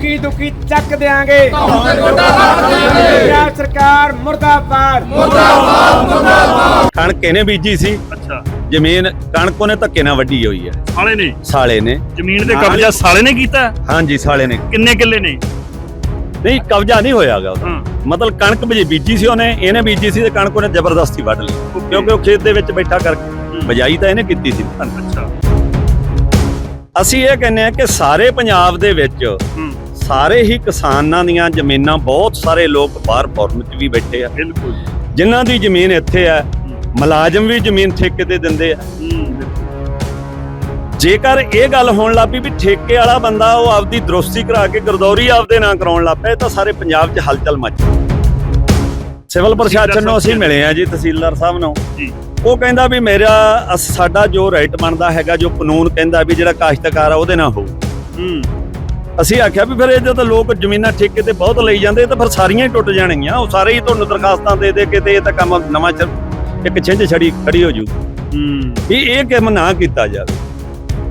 ਇੱਕੀ ਦੁੱਕੀ ਚੱਕ ਦਿਆਂਗੇ। ਪੰਜਾਬ ਸਰਕਾਰ ਮੁਰਦਾਬਾਦ। ਕਣਕ ਇਹਨੇ ਬੀਜੀ ਸੀ। ਅੱਛਾ। ਜ਼ਮੀਨ ਕਣਕ ਉਹਨੇ ਧੱਕੇ ਨਾਲ ਵੱਢੀ ਹੋਈ ਹੈ। ਸਾਲੇ ਨੇ? ਸਾਲੇ ਨੇ। ਜ਼ਮੀਨ ਤੇ ਕਬਜ਼ਾ ਸਾਲੇ ਨੇ ਕੀਤਾ? ਹਾਂਜੀ ਸਾਲੇ ਨੇ। ਕਿੰਨੇ ਕਿੱਲੇ ਨੇ? ਨਹੀਂ ਕਬਜ਼ਾ ਨਹੀਂ ਹੋਇਆਗਾ ਉਹਦਾ। ਮਤਲਬ ਕਣਕ ਬਜੀ ਬੀਜੀ ਸੀ ਉਹਨੇ ਇਹਨੇ ਬੀਜੀ ਸੀ ਤੇ ਕਣਕ ਉਹਨੇ ਜ਼ਬਰਦਸਤੀ ਵੱਢ ਲਈ। ਕਿਉਂਕਿ ਉਹ ਖੇਤ ਦੇ ਵਿੱਚ ਬੈਠਾ ਕਰਕੇ। ਬਜਾਈ ਤਾਂ ਇਹਨੇ ਕੀਤੀ ਸੀ। ਅੱਛਾ। ਅਸੀਂ ਇਹ ਕਹਿੰਦੇ ਆ ਕਿ ਸਾਰੇ ਪੰਜਾਬ ਦੇ ਵਿੱਚ ਹੂੰ। ਸਾਰੇ ਹੀ ਕਿਸਾਨਾਂ ਦੀਆਂ ਜ਼ਮੀਨਾਂ ਬਹੁਤ ਸਾਰੇ ਲੋਕ ਬਾਹਰ ਫੋਰਨ 'ਚ ਵੀ ਬੈਠੇ ਆ। ਬਿਲਕੁਲ ਜਿਨ੍ਹਾਂ ਦੀ ਜ਼ਮੀਨ ਇੱਥੇ ਆ ਮੁਲਾਜ਼ਮ ਵੀ ਜ਼ਮੀਨ ਠੇਕੇ ਤੇ ਦਿੰਦੇ ਆ। ਜੇਕਰ ਇਹ ਗੱਲ ਹੋਣ ਲੱਗ ਪਈ ਵੀ ਠੇਕੇ ਵਾਲਾ ਬੰਦਾ ਉਹ ਆਪਦੀ ਦਰੁਸਤੀ ਕਰਾ ਕੇ ਗਰਦੌਰੀ ਆਪਦੇ ਨਾਂ ਕਰਾਉਣ ਲੱਗ ਪਿਆ ਇਹ ਤਾਂ ਸਾਰੇ ਪੰਜਾਬ 'ਚ ਹਲਚਲ ਮਚ ਗਈ। ਸਿਵਲ ਪ੍ਰਸ਼ਾਸਨ ਨੂੰ ਅਸੀਂ ਮਿਲੇ ਆ ਜੀ ਤਹਿਸੀਲਦਾਰ ਸਾਹਿਬ ਨੂੰ। ਜੀ। ਉਹ ਕਹਿੰਦਾ ਵੀ ਮੇਰਾ ਸਾਡਾ ਜੋ ਰਾਈਟ ਬਣਦਾ ਹੈਗਾ ਜੋ ਕਾਨੂੰਨ ਕਹਿੰਦਾ ਵੀ ਜਿਹੜਾ ਕਾਸ਼ਤਕਾਰ ਆ ਉਹਦੇ ਨਾਲ ਹੋਊ। ਹੂੰ। ਅਸੀਂ ਆਖਿਆ ਵੀ ਫਿਰ ਇਹ ਜਦੋਂ ਲੋਕ ਜ਼ਮੀਨਾਂ ਠੇਕੇ ਤੇ ਬਹੁਤ ਲਈ ਜਾਂਦੇ ਇਹ ਤਾਂ ਫਿਰ ਸਾਰੀਆਂ ਹੀ ਟੁੱਟ ਜਾਣਗੀਆਂ। ਉਹ ਸਾਰੇ ਹੀ ਤੁਹਾਨੂੰ ਦਰਖਾਸਤਾਂ ਦੇ ਦੇ ਕੇ ਤੇ ਇਹ ਤਾਂ ਕੰਮ ਨਵਾਂ ਚ ਇੱਕ ਛਿੰਝ ਛੜੀ ਖੜੀ ਹੋ ਜੂ। ਹੂੰ ਵੀ ਇਹ ਕੰਮ ਨਾ ਕੀਤਾ ਜਾਵੇ।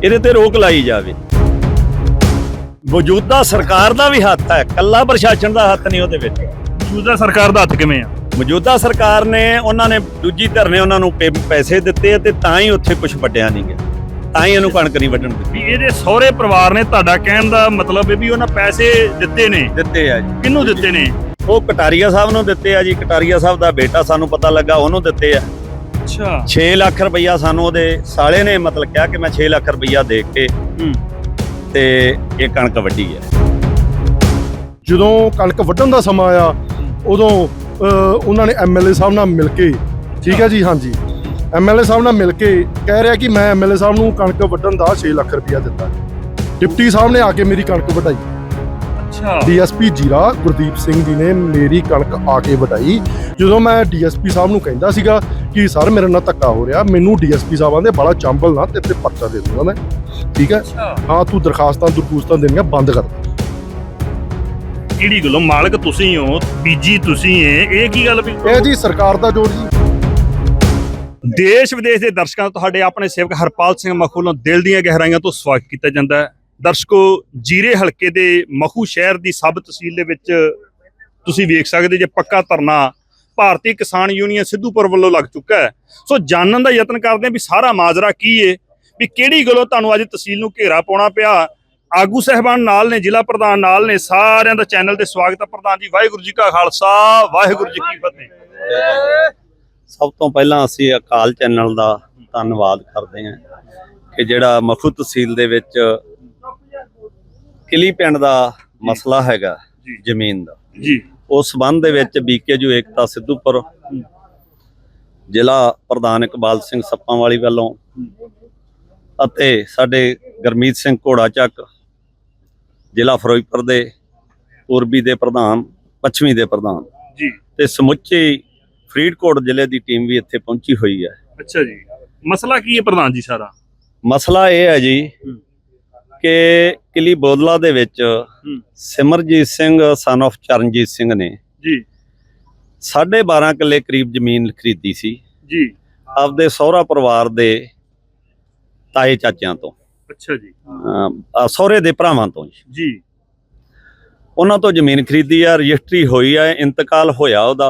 ਇਹਦੇ ਤੇ ਰੋਕ ਲਾਈ ਜਾਵੇ। ਮੌਜੂਦਾ ਸਰਕਾਰ ਦਾ ਵੀ ਹੱਥ ਹੈ। ਕੱਲਾ ਪ੍ਰਸ਼ਾਸਨ ਦਾ ਹੱਥ ਨਹੀਂ ਉਹਦੇ ਵਿੱਚ। ਮੌਜੂਦਾ ਸਰਕਾਰ ਦਾ ਹੱਥ ਕਿਵੇਂ ਆ? ਮੌਜੂਦਾ ਸਰਕਾਰ ਨੇ ਉਹਨਾਂ ਨੇ ਦੂਜੀ ਧਿਰ ਨੇ ਉਹਨਾਂ ਨੂੰ ਪੈਸੇ ਦਿੱਤੇ ਤੇ ਤਾਂ ਹੀ ਉੱਥੇ ਕੁਝ ਵੱਡਿਆ ਨਹੀਂ ਗਿਆ ਤਾਂ ਹੀ ਇਹਨੂੰ ਕਣਕ ਨਹੀਂ ਵੱਢਣ ਦਿੱਤੀ। ਵੀ ਇਹਦੇ ਸਹੁਰੇ ਪਰਿਵਾਰ ਨੇ ਤੁਹਾਡਾ ਕਹਿਣ ਦਾ ਮਤਲਬ ਹੈ ਵੀ ਉਹਨਾਂ ਪੈਸੇ ਦਿੱਤੇ ਨੇ। ਦਿੱਤੇ ਆ ਜੀ। ਕਿਹਨੂੰ ਦਿੱਤੇ ਨੇ? ਉਹ ਕਟਾਰੀਆ ਸਾਹਿਬ ਨੂੰ ਦਿੱਤੇ ਆ ਜੀ। ਕਟਾਰੀਆ ਸਾਹਿਬ ਦਾ ਬੇਟਾ ਸਾਨੂੰ ਪਤਾ ਲੱਗਾ ਉਹਨੂੰ ਦਿੱਤੇ ਆ। ਅੱਛਾ। 6 ਲੱਖ ਰੁਪਈਆ ਸਾਨੂੰ ਉਹਦੇ ਸਾਲੇ ਨੇ ਮਤਲਬ ਕਿਹਾ ਕਿ ਮੈਂ 6 ਲੱਖ ਰੁਪਈਆ ਦੇ ਕੇ ਹੂੰ। ਤੇ ਇਹ ਕਣਕ ਵੱਢੀ ਹੈ ਜਦੋਂ ਕਣਕ ਵੱਢਣ ਦਾ ਸਮਾਂ ਆਇਆ ਉਦੋਂ ਅਹ, ਉਹਨਾਂ ਨੇ ਐਮਐਲਏ ਸਾਹਿਬ ਨਾਲ ਮਿਲ ਕੇ ਠੀਕ ਹੈ ਜੀ? ਹਾਂਜੀ। ਐਮਐਲਏ ਸਾਹਿਬ ਨਾਲ ਮਿਲ ਕੇ ਕਹਿ ਰਿਹਾ ਕਿ ਮੈਂ ਐਮਐਲਏ ਸਾਹਿਬ ਨੂੰ ਕਣਕ ਵੱਢਣ ਦਾ 6 ਲੱਖ ਰੁਪਇਆ ਦਿੱਤਾ। ਡਿਪਟੀ ਸਾਹਿਬ ਨੇ ਆ ਕੇ ਮੇਰੀ ਕਣਕ ਵਢਾਈ। ਅੱਛਾ। ਡੀਐਸਪੀ ਜੀਰਾ ਗੁਰਦੀਪ ਸਿੰਘ ਜੀ ਨੇ ਮੇਰੀ ਕਣਕ ਆ ਕੇ ਵਢਾਈ। ਜਦੋਂ ਮੈਂ ਡੀਐਸਪੀ ਸਾਹਿਬ ਨੂੰ ਕਹਿੰਦਾ ਸੀਗਾ ਕਿ ਸਰ ਮੇਰੇ ਨਾਲ ਧੱਕਾ ਹੋ ਰਿਹਾ ਮੈਨੂੰ ਡੀਐਸਪੀ ਸਾਹਿਬਾਂ ਦੇ ਬੜਾ ਚੰਬਲ ਨਾ ਤੇ ਤੇ ਪਰਚਾ ਦੇ ਦੂੰਗਾ ਮੈਂ ਠੀਕ ਹੈ? ਹਾਂ ਤੂੰ ਦਰਖਾਸਤਾਂ ਦਰਖੂਸਤਾਂ ਦੇਣੀਆਂ ਬੰਦ ਕਰ। ਦੇ ਕਿਹੜੀ ਗੱਲੋਂ? ਮਾਲਕ ਤੁਸੀਂ ਹੋ ਬੀਜੀ ਤੁਸੀਂ ਏ ਇਹ ਕੀ ਗੱਲ ਵੀ? ਇਹ ਜੀ ਸਰਕਾਰ ਦਾ ਜੋਰ ਜੀ ਦੇਸ਼ ਵਿਦੇਸ਼ ਦੇ ਦਰਸ਼ਕਾਂ ਦਾ ਤੁਹਾਡੇ ਆਪਣੇ ਸੇਵਕ ਹਰਪਾਲ ਸਿੰਘ ਮਖੂ ਨੂੰ ਦਿਲ ਦੀਆਂ ਗਹਿਰਾਈਆਂ ਤੋਂ ਸਵਾਗਤ ਕੀਤਾ ਜਾਂਦਾ ਹੈ। ਦਰਸ਼ਕੋ, ਜੀਰੇ ਹਲਕੇ ਦੇ ਮਖੂ ਸ਼ਹਿਰ ਦੀ ਸਬ ਤਹਿਸੀਲ ਦੇ ਵਿੱਚ ਤੁਸੀਂ ਵੇਖ ਸਕਦੇ ਜੇ ਪੱਕਾ ਧਰਨਾ ਭਾਰਤੀ ਕਿਸਾਨ ਯੂਨੀਅਨ ਸਿੱਧੂਪੁਰ ਵੱਲੋਂ ਲੱਗ ਚੁੱਕਾ ਹੈ। ਸੋ ਜਾਣਨ ਦਾ ਯਤਨ ਕਰਦੇ ਹਾਂ ਵੀ ਸਾਰਾ ਮਾਜਰਾ ਕੀ ਏ, ਵੀ ਕਿਹੜੀ ਗੱਲੋਂ ਤੁਹਾਨੂੰ ਅੱਜ ਤਹਿਸੀਲ ਨੂੰ ਘੇਰਾ ਪਾਉਣਾ ਪਿਆ? ਆਗੂ ਸਹਿਬਾਨ ਨਾਲ ਨੇ, ਜ਼ਿਲ੍ਹਾ ਪ੍ਰਧਾਨ ਨਾਲ ਨੇ, ਸਾਰਿਆਂ ਦਾ ਚੈਨਲ ਤੇ ਸਵਾਗਤ ਹੈ। ਪ੍ਰਧਾਨ ਜੀ, ਵਾਹਿਗੁਰੂ ਜੀ ਕਾ ਖਾਲਸਾ, ਵਾਹਿਗੁਰੂ ਜੀ ਕੀ ਫਤਿਹ। ਸਭ ਤੋਂ ਪਹਿਲਾਂ ਅਸੀਂ ਅਕਾਲ ਚੈਨਲ ਦਾ ਧੰਨਵਾਦ ਕਰਦੇ ਹਾਂ ਕਿ ਜਿਹੜਾ ਮਖੂ ਤਹਿਸੀਲ ਦੇ ਵਿੱਚ ਕਿਲੀ ਪਿੰਡ ਦਾ ਮਸਲਾ ਹੈਗਾ। ਜ਼ਮੀਨ ਦਾ। ਜੀ। ਉਸ ਸਬੰਧ ਦੇ ਵਿੱਚ ਬੀਕੇਯੂ ਏਕਤਾ ਸਿੱਧੂਪੁਰ ਜ਼ਿਲ੍ਹਾ ਪ੍ਰਧਾਨ ਇਕਬਾਲ ਸਿੰਘ ਸੱਪਾਂ ਵਾਲੀ ਵੱਲੋਂ ਅਤੇ ਸਾਡੇ ਗਰਮੀਤ ਸਿੰਘ ਘੋੜਾ ਚੱਕ ਜ਼ਿਲ੍ਹਾ ਫਿਰੋਜ਼ਪੁਰ ਦੇ ਪੂਰਬੀ ਦੇ ਪ੍ਰਧਾਨ ਪੱਛਮੀ ਦੇ ਪ੍ਰਧਾਨ ਜੀ। ਤੇ ਸਮੁੱਚੇ ਫਰੀਦਕੋਟ ਜ਼ਿਲ੍ਹੇ ਦੀ ਟੀਮ ਵੀ ਇੱਥੇ ਪਹੁੰਚੀ ਹੋਈ ਹੈ। ਅੱਛਾ ਜੀ। ਮਸਲਾ ਕੀ ਹੈ ਪ੍ਰਧਾਨ ਜੀ ਸਾਰਾ? ਮਸਲਾ ਇਹ ਹੈ ਜੀ। ਕਿ ਕਿਲੀ ਬੋਦਲਾ ਦੇ ਵਿੱਚ। ਸਿਮਰਜੀਤ ਸਿੰਘ ਸਨ of ਚਰਨਜੀਤ ਸਿੰਘ ਨੇ ਜੀ। 12.5 ਕਿੱਲੇ ਕਰੀਬ ਜ਼ਮੀਨ ਖਰੀਦੀ ਸੀ ਜੀ। ਆਪਦੇ ਸਹੁਰਾ ਪਰਿਵਾਰ ਦੇ ਤਾਏ ਚਾਚਿਆਂ ਤੋਂ। ਅੱਛਾ ਜੀ। ਸਹੁਰੇ ਦੇ ਭਰਾਵਾਂ ਤੋਂ ਜੀ। ਜੀ। ਉਹਨਾਂ ਤੋਂ ਜ਼ਮੀਨ ਖਰੀਦੀ ਆ ਰਜਿਸਟਰੀ ਹੋਈ ਆ ਇੰਤਕਾਲ ਹੋਇਆ ਉਹਦਾ।